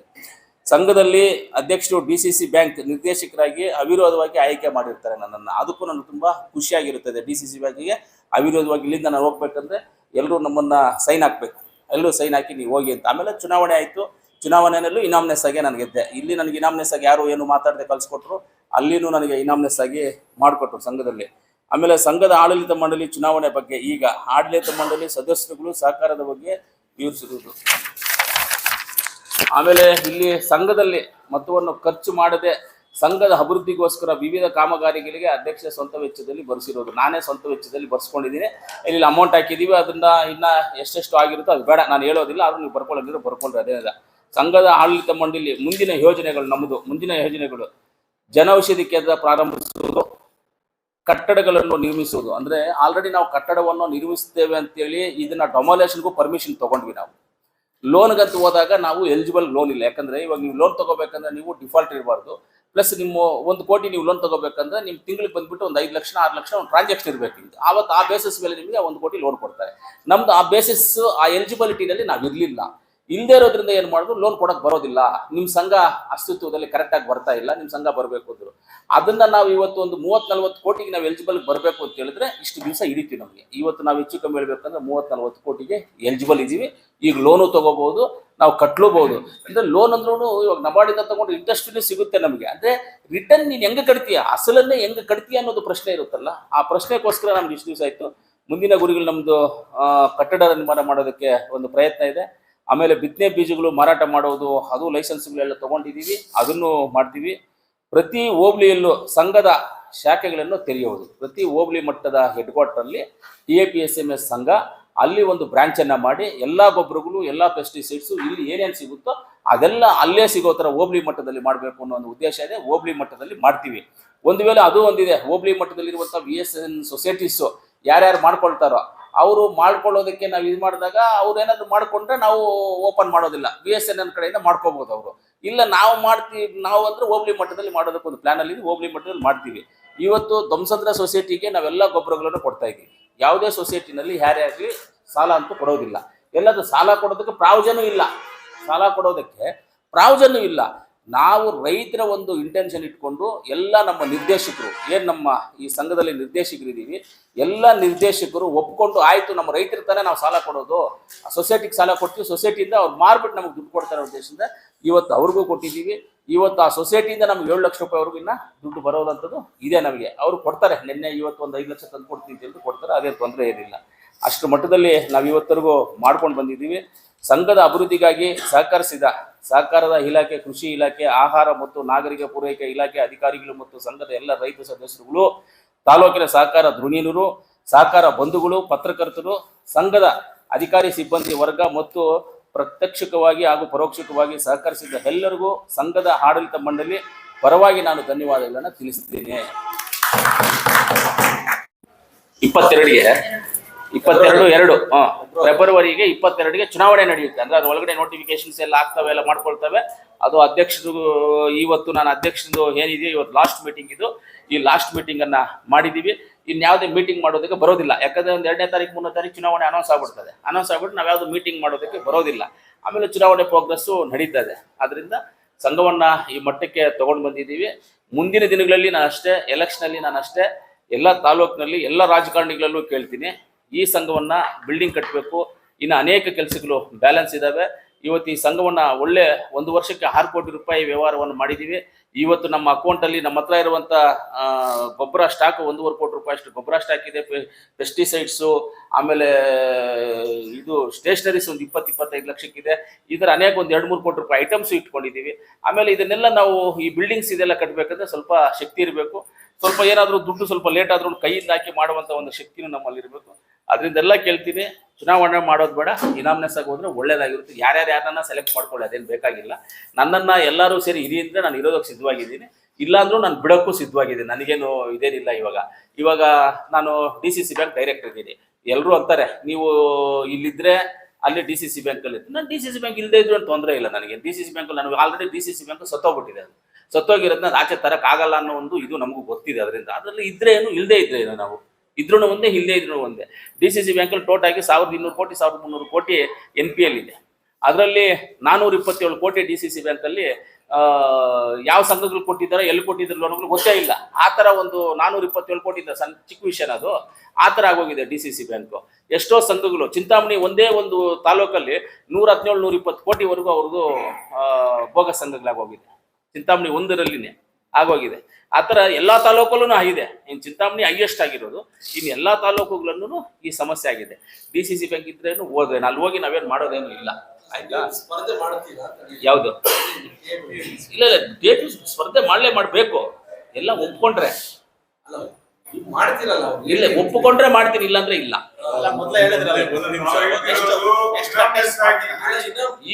ಸಂಘದಲ್ಲಿ ಅಧ್ಯಕ್ಷರು ಡಿ ಸಿ ಸಿ ಬ್ಯಾಂಕ್ ನಿರ್ದೇಶಕರಾಗಿ ಅವಿರೋಧವಾಗಿ ಆಯ್ಕೆ ಮಾಡಿರ್ತಾರೆ ನನ್ನನ್ನು. ಅದಕ್ಕೂ ನನಗೆ ತುಂಬ ಖುಷಿಯಾಗಿರುತ್ತದೆ ಡಿ ಸಿ ಸಿ ಬ್ಯಾಂಕಿಗೆ. ಅವಿರೋಧವಾಗಿ ಇಲ್ಲಿಂದ ನಾನು ಹೋಗ್ಬೇಕಂದ್ರೆ ಎಲ್ಲರೂ ನಮ್ಮನ್ನು ಸೈನ್ ಹಾಕ್ಬೇಕು. ಎಲ್ಲರೂ ಸೈನ್ ಹಾಕಿ ನೀವು ಹೋಗಿ ಅಂತ. ಆಮೇಲೆ ಚುನಾವಣೆ ಆಯಿತು. ಚುನಾವಣೆಯಲ್ಲೂ ಇನಾಮ್ನೆಸ್ ಆಗಿ ನಾನು ಗೆದ್ದೆ. ಇಲ್ಲಿ ನನಗೆ ಇನಾಮ್ನೆಸ್ ಆಗಿ ಯಾರು ಏನು ಮಾತಾಡದೆ ಕಲ್ಸ್ಕೊಟ್ರು ಅಲ್ಲಿನೂ ನನಗೆ ಇನಾಮ್ನೆಸ್ ಆಗಿ ಮಾಡಿಕೊಟ್ರು ಸಂಘದಲ್ಲಿ. ಆಮೇಲೆ ಸಂಘದ ಆಡಳಿತ ಮಂಡಳಿ ಚುನಾವಣೆ ಬಗ್ಗೆ ಈಗ ಆಡಳಿತ ಮಂಡಳಿ ಸದಸ್ಯರುಗಳು ಸಹಕಾರದ ಬಗ್ಗೆ ವಿವರಿಸಿರುವುದು. ಆಮೇಲೆ ಇಲ್ಲಿ ಸಂಘದಲ್ಲಿ ಮೊತ್ತವನ್ನು ಖರ್ಚು ಮಾಡದೆ ಸಂಘದ ಅಭಿವೃದ್ಧಿಗೋಸ್ಕರ ವಿವಿಧ ಕಾಮಗಾರಿಗಳಿಗೆ ಅಧ್ಯಕ್ಷ ಸ್ವಂತ ವೆಚ್ಚದಲ್ಲಿ ಬರೆಸಿರೋದು. ನಾನೇ ಸ್ವಂತ ವೆಚ್ಚದಲ್ಲಿ ಬರ್ಸ್ಕೊಂಡಿದ್ದೀನಿ. ಇಲ್ಲಿ ಅಮೌಂಟ್ ಹಾಕಿದ್ದೀವಿ. ಅದನ್ನ ಇನ್ನ ಎಷ್ಟೆಷ್ಟು ಆಗಿರುತ್ತೋ ಅದು ಬೇಡ. ನಾನು ಹೇಳೋದಿಲ್ಲ. ಆದ್ರೂ ನೀವು ಬರ್ಕೊಳ್ಳೋದಿದ್ರೆ ಬರ್ಕೊಂಡ್ರೆ ಅದೇನಿಲ್ಲ ಸಂಘದ ಆಡಳಿತ ಮಂಡಳಿ ಮುಂದಿನ ಯೋಜನೆಗಳು ನಮ್ಮದು, ಮುಂದಿನ ಯೋಜನೆಗಳು. ಜನೌಷಧಿ ಕೇಂದ್ರ ಪ್ರಾರಂಭಿಸುವುದು, ಕಟ್ಟಡಗಳನ್ನು ನಿರ್ಮಿಸುವುದು. ಅಂದ್ರೆ ಆಲ್ರೆಡಿ ನಾವು ಕಟ್ಟಡವನ್ನು ನಿರ್ಮಿಸ್ತೇವೆ ಅಂತೇಳಿ ಇದನ್ನ ಡೊಮೊಲೇಷನ್ಗೂ ಪರ್ಮಿಷನ್ ತಗೊಂಡ್ವಿ ನಾವು. ಲೋನ್ಗಂತ ಹೋದಾಗ ನಾವು ಎಲಿಜಿಬಲ್ ಲೋನ್ ಇಲ್ಲ. ಯಾಕಂದ್ರೆ ಇವಾಗ ನೀವು ಲೋನ್ ತಗೋಬೇಕಂದ್ರೆ ನೀವು ಡಿಫಾಲ್ಟ್ ಇರಬಾರ್ದು. ಪ್ಲಸ್ ನಿಮ್ಮ ಒಂದು ಕೋಟಿ ನೀವು ಲೋನ್ ತಗೋಬೇಕಂದ್ರೆ ನಿಮ್ಮ ತಿಂಗಳಿಗೆ ಬಂದ್ಬಿಟ್ಟು ಒಂದು ಐದು ಲಕ್ಷ, ಆರು ಲಕ್ಷ ಒಂದು ಟ್ರಾನ್ಸಾಕ್ಷನ್ ಇರಬೇಕು ಆವತ್ತು ಆ ಬೇಸಿಸ್ ಮೇಲೆ ನಿಮಗೆ ಒಂದು ಕೋಟಿ ಲೋನ್ ಕೊಡ್ತಾರೆ. ನಮ್ದು ಆ ಬೇಸಿಸ್ ಆ ಎಲಿಜಿಬಿಲಿಟಿನಲ್ಲಿ ನಾವು ಇರಲಿಲ್ಲ ಇಲ್ಲದೆ ಇರೋದ್ರಿಂದ ಏನು ಮಾಡಿದ್ರು ಲೋನ್ ಕೊಡಕ್ ಬರೋದಿಲ್ಲ. ನಿಮ್ಮ ಸಂಘ ಅಸ್ತಿತ್ವದಲ್ಲಿ ಕರೆಕ್ಟಾಗಿ ಬರ್ತಾ ಇಲ್ಲ ನಿಮ್ಮ ಸಂಘ ಬರಬೇಕು ಅಂದ್ರು. ಅದನ್ನ ನಾವು ಇವತ್ತು ಒಂದು ಮೂವತ್ ನಲ್ವತ್ತು ಕೋಟಿಗೆ ನಾವು ಎಲಿಜಿಬಲ್ ಬರಬೇಕು ಅಂತ ಹೇಳಿದ್ರೆ ಇಷ್ಟು ದಿವಸ ಹಿಡಿತೀವಿ ನಮಗೆ. ಇವತ್ತು ನಾವು ಹೆಚ್ಚು ಕಮ್ಮಿ ಹೇಳ್ಬೇಕಂದ್ರೆ ಮೂವತ್ ನಲ್ವತ್ತು ಕೋಟಿಗೆ ಎಲಿಜಿಬಲ್ ಇದೀವಿ ಈಗ ಲೋನು ತಗೋಬಹುದು, ನಾವು ಕಟ್ಲೂಬಹುದು. ಅಂದ್ರೆ ಲೋನ್ ಅಂದ್ರೂ ಇವಾಗ ನಬಾರ್ಡಿಂದ ತಗೊಂಡು ಇಂಟ್ರೆಸ್ಟ್ ಸಿಗುತ್ತೆ ನಮಗೆ. ಅಂದ್ರೆ ರಿಟರ್ನ್ ನೀನ್ ಹೆಂಗೆ ಕಟ್ತೀಯ? ಅಸಲನ್ನೇ ಹೆಂಗ ಕಟ್ತೀಯ ಅನ್ನೋದು ಪ್ರಶ್ನೆ ಇರುತ್ತಲ್ಲ. ಆ ಪ್ರಶ್ನೆಗೋಸ್ಕರ ನಮ್ಗೆ ಇಷ್ಟು ದಿವಸ ಆಯ್ತು. ಮುಂದಿನ ಗುರಿಗಳು ನಮ್ದು ಕಟ್ಟಡ ನಿರ್ಮಾಣ ಮಾಡೋದಕ್ಕೆ ಒಂದು ಪ್ರಯತ್ನ ಇದೆ. ಆಮೇಲೆ ಬಿತ್ತನೆ ಬೀಜಗಳು ಮಾರಾಟ ಮಾಡೋದು, ಅದು ಲೈಸೆನ್ಸ್ಗಳೆಲ್ಲ ತಗೊಂಡಿದ್ದೀವಿ ಅದನ್ನು ಮಾಡ್ತೀವಿ. ಪ್ರತಿ ಹೋಬಳಿಯಲ್ಲೂ ಸಂಘದ ಶಾಖೆಗಳನ್ನು ತೆರೆಯುವುದು. ಪ್ರತಿ ಹೋಬಳಿ ಮಟ್ಟದ head ಕ್ವಾರ್ಟರಲ್ಲಿ T A P S M S ಸಂಘ, ಅಲ್ಲಿ ಒಂದು ಬ್ರ್ಯಾಂಚನ್ನು ಮಾಡಿ ಎಲ್ಲ ಗೊಬ್ಬರಗಳು, ಎಲ್ಲ ಪೆಸ್ಟಿಸೈಡ್ಸು ಇಲ್ಲಿ ಏನೇನು ಸಿಗುತ್ತೋ ಅದೆಲ್ಲ ಅಲ್ಲೇ ಸಿಗೋ ಥರ ಹೋಬಳಿ ಮಟ್ಟದಲ್ಲಿ ಮಾಡಬೇಕು ಅನ್ನೋ ಒಂದು ಉದ್ದೇಶ ಇದೆ. ಹೋಬಳಿ ಮಟ್ಟದಲ್ಲಿ ಮಾಡ್ತೀವಿ. ಒಂದು ವೇಳೆ ಅದು ಒಂದಿದೆ, ಹೋಬಳಿ ಮಟ್ಟದಲ್ಲಿರುವಂಥ ವಿ ಎಸ್ ಎನ್ ಸೊಸೈಟೀಸು ಯಾರ್ಯಾರು ಮಾಡ್ಕೊಳ್ತಾರೋ ಅವರು ಮಾಡ್ಕೊಳ್ಳೋದಕ್ಕೆ ನಾವು ಇದು ಮಾಡಿದಾಗ ಅವ್ರು ಏನಾದ್ರು ಮಾಡ್ಕೊಂಡ್ರೆ ನಾವು ಓಪನ್ ಮಾಡೋದಿಲ್ಲ. ಬಿ ಎಸ್ ಎನ್ ಎನ್ ಕಡೆಯಿಂದ ಮಾಡ್ಕೋಬಹುದು ಅವರು. ಇಲ್ಲ ನಾವು ಮಾಡ್ತೀವಿ ನಾವು ಅಂದ್ರೆ ಹೋಬಳಿ ಮಟ್ಟದಲ್ಲಿ ಮಾಡೋದಕ್ಕೆ ಒಂದು ಪ್ಲಾನ್ ಅಲ್ಲಿ ಹೋಬಳಿ ಮಟ್ಟದಲ್ಲಿ ಮಾಡ್ತೀವಿ. ಇವತ್ತು ಧ್ವಂಸಂದ್ರ ಸೊಸೈಟಿಗೆ ನಾವೆಲ್ಲ ಗೊಬ್ಬರಗಳನ್ನು ಕೊಡ್ತಾ ಇದ್ದೀವಿ. ಯಾವುದೇ ಸೊಸೈಟಿನಲ್ಲಿ ಯಾರೇ ಆಗಲಿ ಸಾಲ ಅಂತೂ ಕೊಡೋದಿಲ್ಲ. ಎಲ್ಲದೂ ಸಾಲ ಕೊಡೋದಕ್ಕೆ ಪ್ರಾವಜನೂ ಇಲ್ಲ. ಸಾಲ ಕೊಡೋದಕ್ಕೆ ಪ್ರಾವಜನೂ ಇಲ್ಲ. ನಾವು ರೈತರ ಒಂದು ಇಂಟೆನ್ಷನ್ ಇಟ್ಕೊಂಡು ಎಲ್ಲ ನಮ್ಮ ನಿರ್ದೇಶಕರು, ಏನು ನಮ್ಮ ಈ ಸಂಘದಲ್ಲಿ ನಿರ್ದೇಶಕರಿದ್ದೀವಿ, ಎಲ್ಲ ನಿರ್ದೇಶಕರು ಒಪ್ಕೊಂಡು ಆಯಿತು ನಮ್ಮ ರೈತರ ತಾನೇ ನಾವು ಸಾಲ ಕೊಡೋದು ಸೊಸೈಟಿಗೆ ಸಾಲ ಕೊಡ್ತೀವಿ ಸೊಸೈಟಿಯಿಂದ ಅವ್ರು ಮಾರ್ಬಿಟ್ಟು ನಮಗೆ ದುಡ್ಡು ಕೊಡ್ತಾರೆ ಉದ್ದೇಶದಿಂದ ಇವತ್ತು ಅವ್ರಿಗೂ ಕೊಟ್ಟಿದ್ದೀವಿ. ಇವತ್ತು ಆ ಸೊಸೈಟಿಯಿಂದ ನಮ್ಗೆ ಏಳು ಲಕ್ಷ ರೂಪಾಯಿವರೆಗೂ ಇನ್ನ ದುಡ್ಡು ಬರೋದಂಥದ್ದು ಇದೆ ನಮಗೆ. ಅವರು ಕೊಡ್ತಾರೆ, ನಿನ್ನೆ ಇವತ್ತು ಒಂದು ಐದು ಲಕ್ಷ ತಂದು ಕೊಡ್ತೀನಿ ಅಂತ ಕೊಡ್ತಾರೆ ಅದೇ ತೊಂದರೆ ಏನಿಲ್ಲ. ಅಷ್ಟು ಮಟ್ಟದಲ್ಲಿ ನಾವು ಇವತ್ತರೆಗೂ ಮಾಡ್ಕೊಂಡು ಬಂದಿದ್ದೀವಿ. ಸಂಘದ ಅಭಿವೃದ್ಧಿಗಾಗಿ ಸಹಕರಿಸಿದ ಸಹಕಾರದ ಇಲಾಖೆ, ಕೃಷಿ ಇಲಾಖೆ, ಆಹಾರ ಮತ್ತು ನಾಗರಿಕ ಪೂರೈಕೆ ಇಲಾಖೆ ಅಧಿಕಾರಿಗಳು ಮತ್ತು ಸಂಘದ ಎಲ್ಲ ರೈತ ಸದಸ್ಯರುಗಳು, ತಾಲೂಕಿನ ಸಹಕಾರ ಧೃಣೀನರು ಸಹಕಾರ ಬಂಧುಗಳು, ಪತ್ರಕರ್ತರು, ಸಂಘದ ಅಧಿಕಾರಿ ಸಿಬ್ಬಂದಿ ವರ್ಗ ಮತ್ತು ಪ್ರತ್ಯಕ್ಷಕವಾಗಿ ಹಾಗೂ ಪರೋಕ್ಷಕವಾಗಿ ಸಹಕರಿಸಿದ ಎಲ್ಲರಿಗೂ ಸಂಘದ ಆಡಳಿತ ಮಂಡಳಿ ಪರವಾಗಿ ನಾನು ಧನ್ಯವಾದಗಳನ್ನು ತಿಳಿಸುತ್ತೇನೆ ಇಪ್ಪತ್ತೆರಡಿಗೆ ಇಪ್ಪತ್ತೆರಡು, ಎರಡು. ಫೆಬ್ರವರಿಗೆ ಇಪ್ಪತ್ತೆರಡಿಗೆ ಚುನಾವಣೆ ನಡೆಯುತ್ತೆ. ಅಂದ್ರೆ ಅದ್ರ ಒಳಗಡೆ ನೋಟಿಫಿಕೇಶನ್ಸ್ ಎಲ್ಲ ಆಗ್ತವೆ, ಎಲ್ಲ ಮಾಡ್ಕೊಳ್ತವೆ. ಅದು ಅಧ್ಯಕ್ಷರು, ಇವತ್ತು ನಾನು ಅಧ್ಯಕ್ಷದು ಏನಿದೆಯೋ ಇವತ್ತು ಲಾಸ್ಟ್ ಮೀಟಿಂಗ್ ಇದು. ಈ ಲಾಸ್ಟ್ ಮೀಟಿಂಗ್ ಅನ್ನ ಮಾಡಿದೀವಿ. ಇನ್ಯಾವುದೇ ಮೀಟಿಂಗ್ ಮಾಡೋದಕ್ಕೆ ಬರೋದಿಲ್ಲ. ಯಾಕಂದ್ರೆ ಒಂದು ಎರಡನೇ ತಾರೀಕು ಮೂರನೇ ತಾರೀಕು ಚುನಾವಣೆ ಅನೌನ್ಸ್ ಆಗ್ಬಿಡ್ತದೆ. ಅನೌನ್ಸ್ ಆಗ್ಬಿಟ್ಟು ನಾವು ಯಾವ್ದು ಮೀಟಿಂಗ್ ಮಾಡೋದಕ್ಕೆ ಬರೋದಿಲ್ಲ. ಆಮೇಲೆ ಚುನಾವಣೆ ಪ್ರೋಗ್ರೆಸ್ಸು ನಡೀತದೆ. ಅದರಿಂದ ಸಂಘವನ್ನ ಈ ಮಟ್ಟಕ್ಕೆ ತಗೊಂಡು ಬಂದಿದ್ದೀವಿ ಮುಂದಿನ ದಿನಗಳಲ್ಲಿ ನಾನು ಅಷ್ಟೇ ಎಲೆಕ್ಷನ್ ಅಲ್ಲಿ ನಾನು ಅಷ್ಟೇ ಎಲ್ಲ ತಾಲೂಕಿನಲ್ಲಿ ಎಲ್ಲ ರಾಜಕಾರಣಿಗಳಲ್ಲೂ ಕೇಳ್ತೀನಿ. ಈ ಸಂಘವನ್ನ ಬಿಲ್ಡಿಂಗ್ ಕಟ್ಟಬೇಕು ಇನ್ನು ಅನೇಕ ಕೆಲಸಗಳು ಬ್ಯಾಲೆನ್ಸ್ ಇದ್ದಾವೆ ಇವತ್ತು ಈ ಸಂಘವನ್ನ ಒಳ್ಳೆ ಒಂದು ವರ್ಷಕ್ಕೆ ಆರು ಕೋಟಿ ರೂಪಾಯಿ ವ್ಯವಹಾರವನ್ನು ಮಾಡಿದ್ದೀವಿ ಇವತ್ತು ನಮ್ಮ ಅಕೌಂಟಲ್ಲಿ ನಮ್ಮ ಹತ್ರ ಇರುವಂಥ ಗೊಬ್ಬರ ಸ್ಟಾಕ್ ಒಂದೂವರೆ ಕೋಟಿ ರೂಪಾಯಿ ಅಷ್ಟು ಗೊಬ್ಬರ ಸ್ಟಾಕ್ ಇದೆ. ಪೆಸ್ಟಿಸೈಡ್ಸು ಆಮೇಲೆ, ಇದು ಸ್ಟೇಷನರೀಸ್ ಒಂದು ಇಪ್ಪತ್ತು, ಇಪ್ಪತ್ತೈದು ಲಕ್ಷಕ್ಕಿದೆ. ಥರ ಅನೇಕ ಒಂದು ಎರಡು, ಮೂರು ಕೋಟಿ ರೂಪಾಯಿ ಐಟಮ್ಸ್ ಇಟ್ಕೊಂಡಿದ್ದೀವಿ ಆಮೇಲೆ ಇದನ್ನೆಲ್ಲ ನಾವು ಈ ಬಿಲ್ಡಿಂಗ್ಸ್ ಇದೆಲ್ಲ ಕಟ್ಟಬೇಕಂದ್ರೆ ಸ್ವಲ್ಪ ಶಕ್ತಿ ಇರಬೇಕು. ಸ್ವಲ್ಪ ಏನಾದರೂ ದುಡ್ಡು ಸ್ವಲ್ಪ ಲೇಟ್ ಆದ್ರೂ ಕೈಯಿಂದ ಹಾಕಿ ಮಾಡುವಂಥ ಒಂದು ಶಕ್ತಿನೂ ನಮ್ಮಲ್ಲಿ ಇರಬೇಕು. ಅದರಿಂದೆಲ್ಲ ಕೇಳ್ತೀನಿ, ಚುನಾವಣೆ ಮಾಡೋದು ಬೇಡ, ಇನಾಮ್ನೆಸ್ ಆಗಿ ಹೋದ್ರೆ ಒಳ್ಳೇದಾಗಿರುತ್ತೆ. ಯಾರ್ಯಾರು ಯಾರನ್ನ ಸೆಲೆಕ್ಟ್ ಮಾಡ್ಕೊಳ್ಳಿ, ಅದೇನು ಬೇಕಾಗಿಲ್ಲ. ನನ್ನನ್ನ ಎಲ್ಲರೂ ಸೇರಿ ಹಿರಿಯಿಂದ ನಾನು ಇರೋದಕ್ಕೆ ಸಿದ್ಧವಾಗಿದ್ದೀನಿ. ಇಲ್ಲಾಂದ್ರೂ ನಾನು ಬಿಡೋಕ್ಕೂ ಸಿದ್ಧವಾಗಿದ್ದೀನಿ. ನನಗೇನು ಇದೇನಿಲ್ಲ ಇವಾಗ. ಇವಾಗ ನಾನು D C C bank director ಇದ್ದೀನಿ. ಎಲ್ಲರೂ ಅಂತಾರೆ, ನೀವು ಇಲ್ಲಿದ್ರೆ ಅಲ್ಲಿ ಡಿ ಸಿ ಸಿ ಬ್ಯಾಂಕಲ್ಲಿ ನಾನು ಡಿ ಸಿ ಸಿ ಬ್ಯಾಂಕ್ ಇಲ್ಲದೆ ಇದ್ರೂ ತೊಂದರೆ ಇಲ್ಲ ನನಗೆ. ಡಿ ಸಿ ಸಿ ಬ್ಯಾಂಕಲ್ಲಿ ನನಗೆ already D C C bank ಸತ್ತೋಗ್ಬಿಟ್ಟಿದೆ ಅದು. ಸತ್ತೋಗಿರೋದನ್ನ ಆಚೆ ತರಕ್ಕಾಗಲ್ಲ ಅನ್ನೋ ಒಂದು ಇದು ನಮಗೂ ಗೊತ್ತಿದೆ ಅದರಿಂದ. ಅದರಲ್ಲಿ ಇದ್ರೆ ಏನು ಇಲ್ಲದೆ ಇದ್ರೆ ಏನು ನಾವು? ಇದ್ರೂ ಒಂದೇ ಇಲ್ಲದೆ ಇದ್ರೂ ಒಂದೇ. ಡಿ ಸಿ ಸಿ ಬ್ಯಾಂಕಲ್ಲಿ ಟೋಟ್ ಆಗಿ ಸಾವಿರದ ಇನ್ನೂರು ಕೋಟಿ, ಸಾವಿರದ ಮುನ್ನೂರು ಕೋಟಿ ಎನ್ ಪಿ ಎಲ್ ಇದೆ. ಅದರಲ್ಲಿ ನಾನೂರ ಇಪ್ಪತ್ತೇಳು ಕೋಟಿ ಡಿ ಸಿ ಸಿ ಬ್ಯಾಂಕಲ್ಲಿ ಯಾವ ಸಂಘಗಳು ಕೊಟ್ಟಿದ್ದಾರೆ, ಎಲ್ಲಿ ಕೊಟ್ಟಿದ್ದಾರೆ ಲೋನ್ಗಳು ಗೊತ್ತೇ ಇಲ್ಲ. ಆ ಥರ ಒಂದು ನಾನೂರ ಇಪ್ಪತ್ತೇಳು ಕೋಟಿ ಇದೆ, ಸಣ್ಣ, ಚಿಕ್ಕ ವಿಷಯನ ಅದು. ಆ ಥರ ಆಗೋಗಿದೆ ಡಿ ಸಿ ಸಿ ಬ್ಯಾಂಕು ಎಷ್ಟೋ ಸಂಘಗಳು, ಚಿಂತಾಮಣಿ ಒಂದೇ ಒಂದು ತಾಲೂಕಲ್ಲಿ ನೂರ ಹದಿನೇಳು, ನೂರ ಇಪ್ಪತ್ತು ಕೋಟಿವರೆಗೂ ಅವ್ರದ್ದು ಭೋಗ ಸಂಘಗಳಾಗೋಗಿದೆ ಚಿಂತಾಮಣಿ ಒಂದರಲ್ಲಿನೇ ಆಗೋಗಿದೆ. ಆ ಥರ ಎಲ್ಲಾ ತಾಲೂಕಲ್ಲೂ ಆಗಿದೆ. ಇನ್ನು ಚಿಂತಾಮಣಿ ಹೈಯೆಸ್ಟ್ ಆಗಿರೋದು. ಇನ್ನು ಎಲ್ಲಾ ತಾಲೂಕುಗಳಲ್ಲೂ ಈ ಸಮಸ್ಯೆ ಆಗಿದೆ. ಡಿ ಸಿ ಸಿ ಬ್ಯಾಂಕ್ ಇದ್ರೇನು ಹೋದ್ರೆ ಅಲ್ಲಿ ಹೋಗಿ ನಾವೇನು ಮಾಡೋದೇನು ಇಲ್ಲ. ಆಯ್ತಾ? ಯಾವುದು? ಇಲ್ಲ ಇಲ್ಲ ಡೇಟ್ ಸ್ಪರ್ಧೆ ಮಾಡಲೇ ಮಾಡಬೇಕು. ಎಲ್ಲ ಒಪ್ಕೊಂಡ್ರೆ. ಮಾಡ್ತೀರಲ್ಲ. ಇಲ್ಲ ಒಪ್ಪಿಕೊಂಡ್ರೆ ಮಾಡ್ತೀನಿ ಇಲ್ಲಾಂದ್ರೆ ಇಲ್ಲ.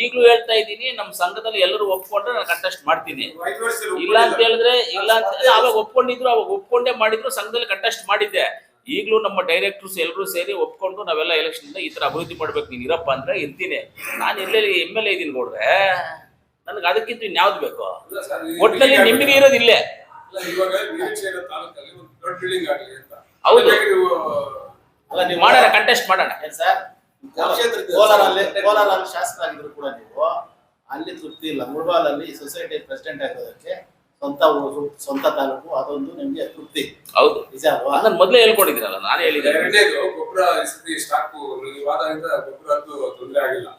ಈಗಲೂ ಹೇಳ್ತಾ ಇದ್ದೀನಿ ನಮ್ಮ ಸಂಘದಲ್ಲಿ ಎಲ್ಲರೂ ಒಪ್ಕೊಂಡ್ರೆ ನಾನು ಕಂಟೆಸ್ಟ್ ಮಾಡ್ತೀನಿ. ಇಲ್ಲ ಅಂತ ಹೇಳಿದ್ರೆ ಇಲ್ಲ ಅಂತ ಅವಾಗ ಒಪ್ಕೊಂಡಿದ್ರು ಅವಾಗ ಒಪ್ಕೊಂಡೇ ಮಾಡಿದ್ರು ಸಂಘದಲ್ಲಿ ಕಂಟೆಸ್ಟ್ ಮಾಡಿದ್ದೆ. ಈಗಲೂ ನಮ್ಮ ಡೈರೆಕ್ಟರ್ಸ್ ಎಲ್ಲರೂ ಸೇರಿ ಒಪ್ಕೊಂಡು ನಾವೆಲ್ಲ ಎಲೆಕ್ಷನ್ ಈ ತರ ಅಭಿವೃದ್ಧಿ ಮಾಡ್ಬೇಕು. ನೀನ್ ಇರಪ್ಪ ಅಂದ್ರೆ ಇರ್ತೀನಿ. ನಾನು ಎಲ್ಲೆಲ್ಲಿ ಎಂ ಎಲ್ ಎ ಇದೀನಿ ನೋಡ್ರೆ ನನಗೆ ಅದಕ್ಕಿಂತ ಇನ್ಯಾವ್ದು ಬೇಕು? ಒಟ್ಟಿನಲ್ಲಿ ನಿಮಗೆ ಇರೋದು ಇಲ್ಲೇ ಇಲ್ಲ, ಇವಾಗ ವೀರಶೈವ ತಾಲೂಕಲ್ಲಿ ಒಂದು ದೊಡ್ಡ ಬಿಲ್ಡಿಂಗ್ ಆಗಲಿ ಅಂತ. ಹೌದು. ನೀವು ಅಲ್ಲ ನೀವು ಮಾಡೋಣ ಕಂಟೆಸ್ಟ್ ಮಾಡೋಣ. ಏನ್ ಸರ್? ಕೋಲಾರ ಕೋಲಾರಲ್ಲಿ ಶಾಸ್ತ್ರ ಶಾಸಕರಾಗಿದ್ರು ಕೂಡ ನೀವು. ಅಲ್ಲಿ ತೃಪ್ತಿ ಇಲ್ಲ. ಮುಳ್ಬಾಲಲ್ಲಿ ಸೊಸೈಟಿ ಪ್ರೆಸಿಡೆಂಟ್ ಆಗಿರೋದಕ್ಕೆ ಸ್ವಂತ ಊರು ಸ್ವಂತ ತಾಲೂಕು ಅದೊಂದು ನಿಮ್ಗೆ ತೃಪ್ತಿ. ಹೌದು. ನಿಜ ಅಲ್ವಾ? ಅದನ್ನ ಮೊದಲೇ ಹೇಳ್ಕೊಂಡಿದ್ದೀನಲ್ಲ ನಾನು ಹೇಳಿದ್ದೆ. ಎರಡನೇದು ಗೊಬ್ಬರ ಸತಿ ಸ್ಟಾಕು ವಾದದಿಂದ ಗೊಬ್ಬರ ಅಂತೂ ತೊಂದರೆ ಆಗಿಲ್ಲ.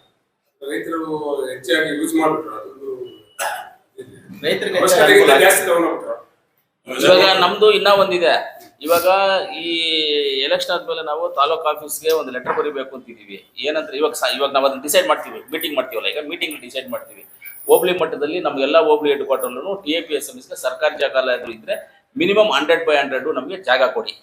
ರೈತರು ಹೆಚ್ಚಾಗಿ ಯೂಸ್ ಮಾಡ್ಬಿಟ್ರು ಅದೊಂದು ರೈತರಿಗೆ ಜಾಸ್ತಿ ತಗೊಂಡ್ಬಿಟ್ರು ಇವಾಗ ನಮ್ದು ಇನ್ನ ಒಂದಿದೆ. ಇವಾಗ ಈ ಎಲೆಕ್ಷನ್ ಆದ್ಮೇಲೆ ನಾವು ತಾಲೂಕ್ ಆಫೀಸ್ಗೆ ಒಂದು ಲೆಟರ್ ಬರೀಬೇಕು ಅಂತಿದೀವಿ ಏನಂದ್ರೆ ಇವಾಗ ಇವಾಗ ನಾವು ಅದನ್ನ ಡಿಸೈಡ್ ಮಾಡ್ತೀವಿ. ಮೀಟಿಂಗ್ ಮಾಡ್ತೀವಲ್ಲ ಈಗ? ಮೀಟಿಂಗ್ ಡಿಸೈಡ್ ಮಾಡ್ತೀವಿ. ಹೋಬ್ಳಿ ಮಟ್ಟದಲ್ಲಿ ನಮ್ಗೆಲ್ಲ ಹೋಬ್ಳಿ head T A P S M ಸರ್ಕಾರಿ ಜಾಗ ಎಲ್ಲ ಇದ್ರೆ ಮಿನಿಮಮ್ ಹಂಡ್ರೆಡ್ ಬೈ ಹಂಡ್ರೆಡ್ ನಮಗೆ ಜಾಗ ಕೊಡಿ.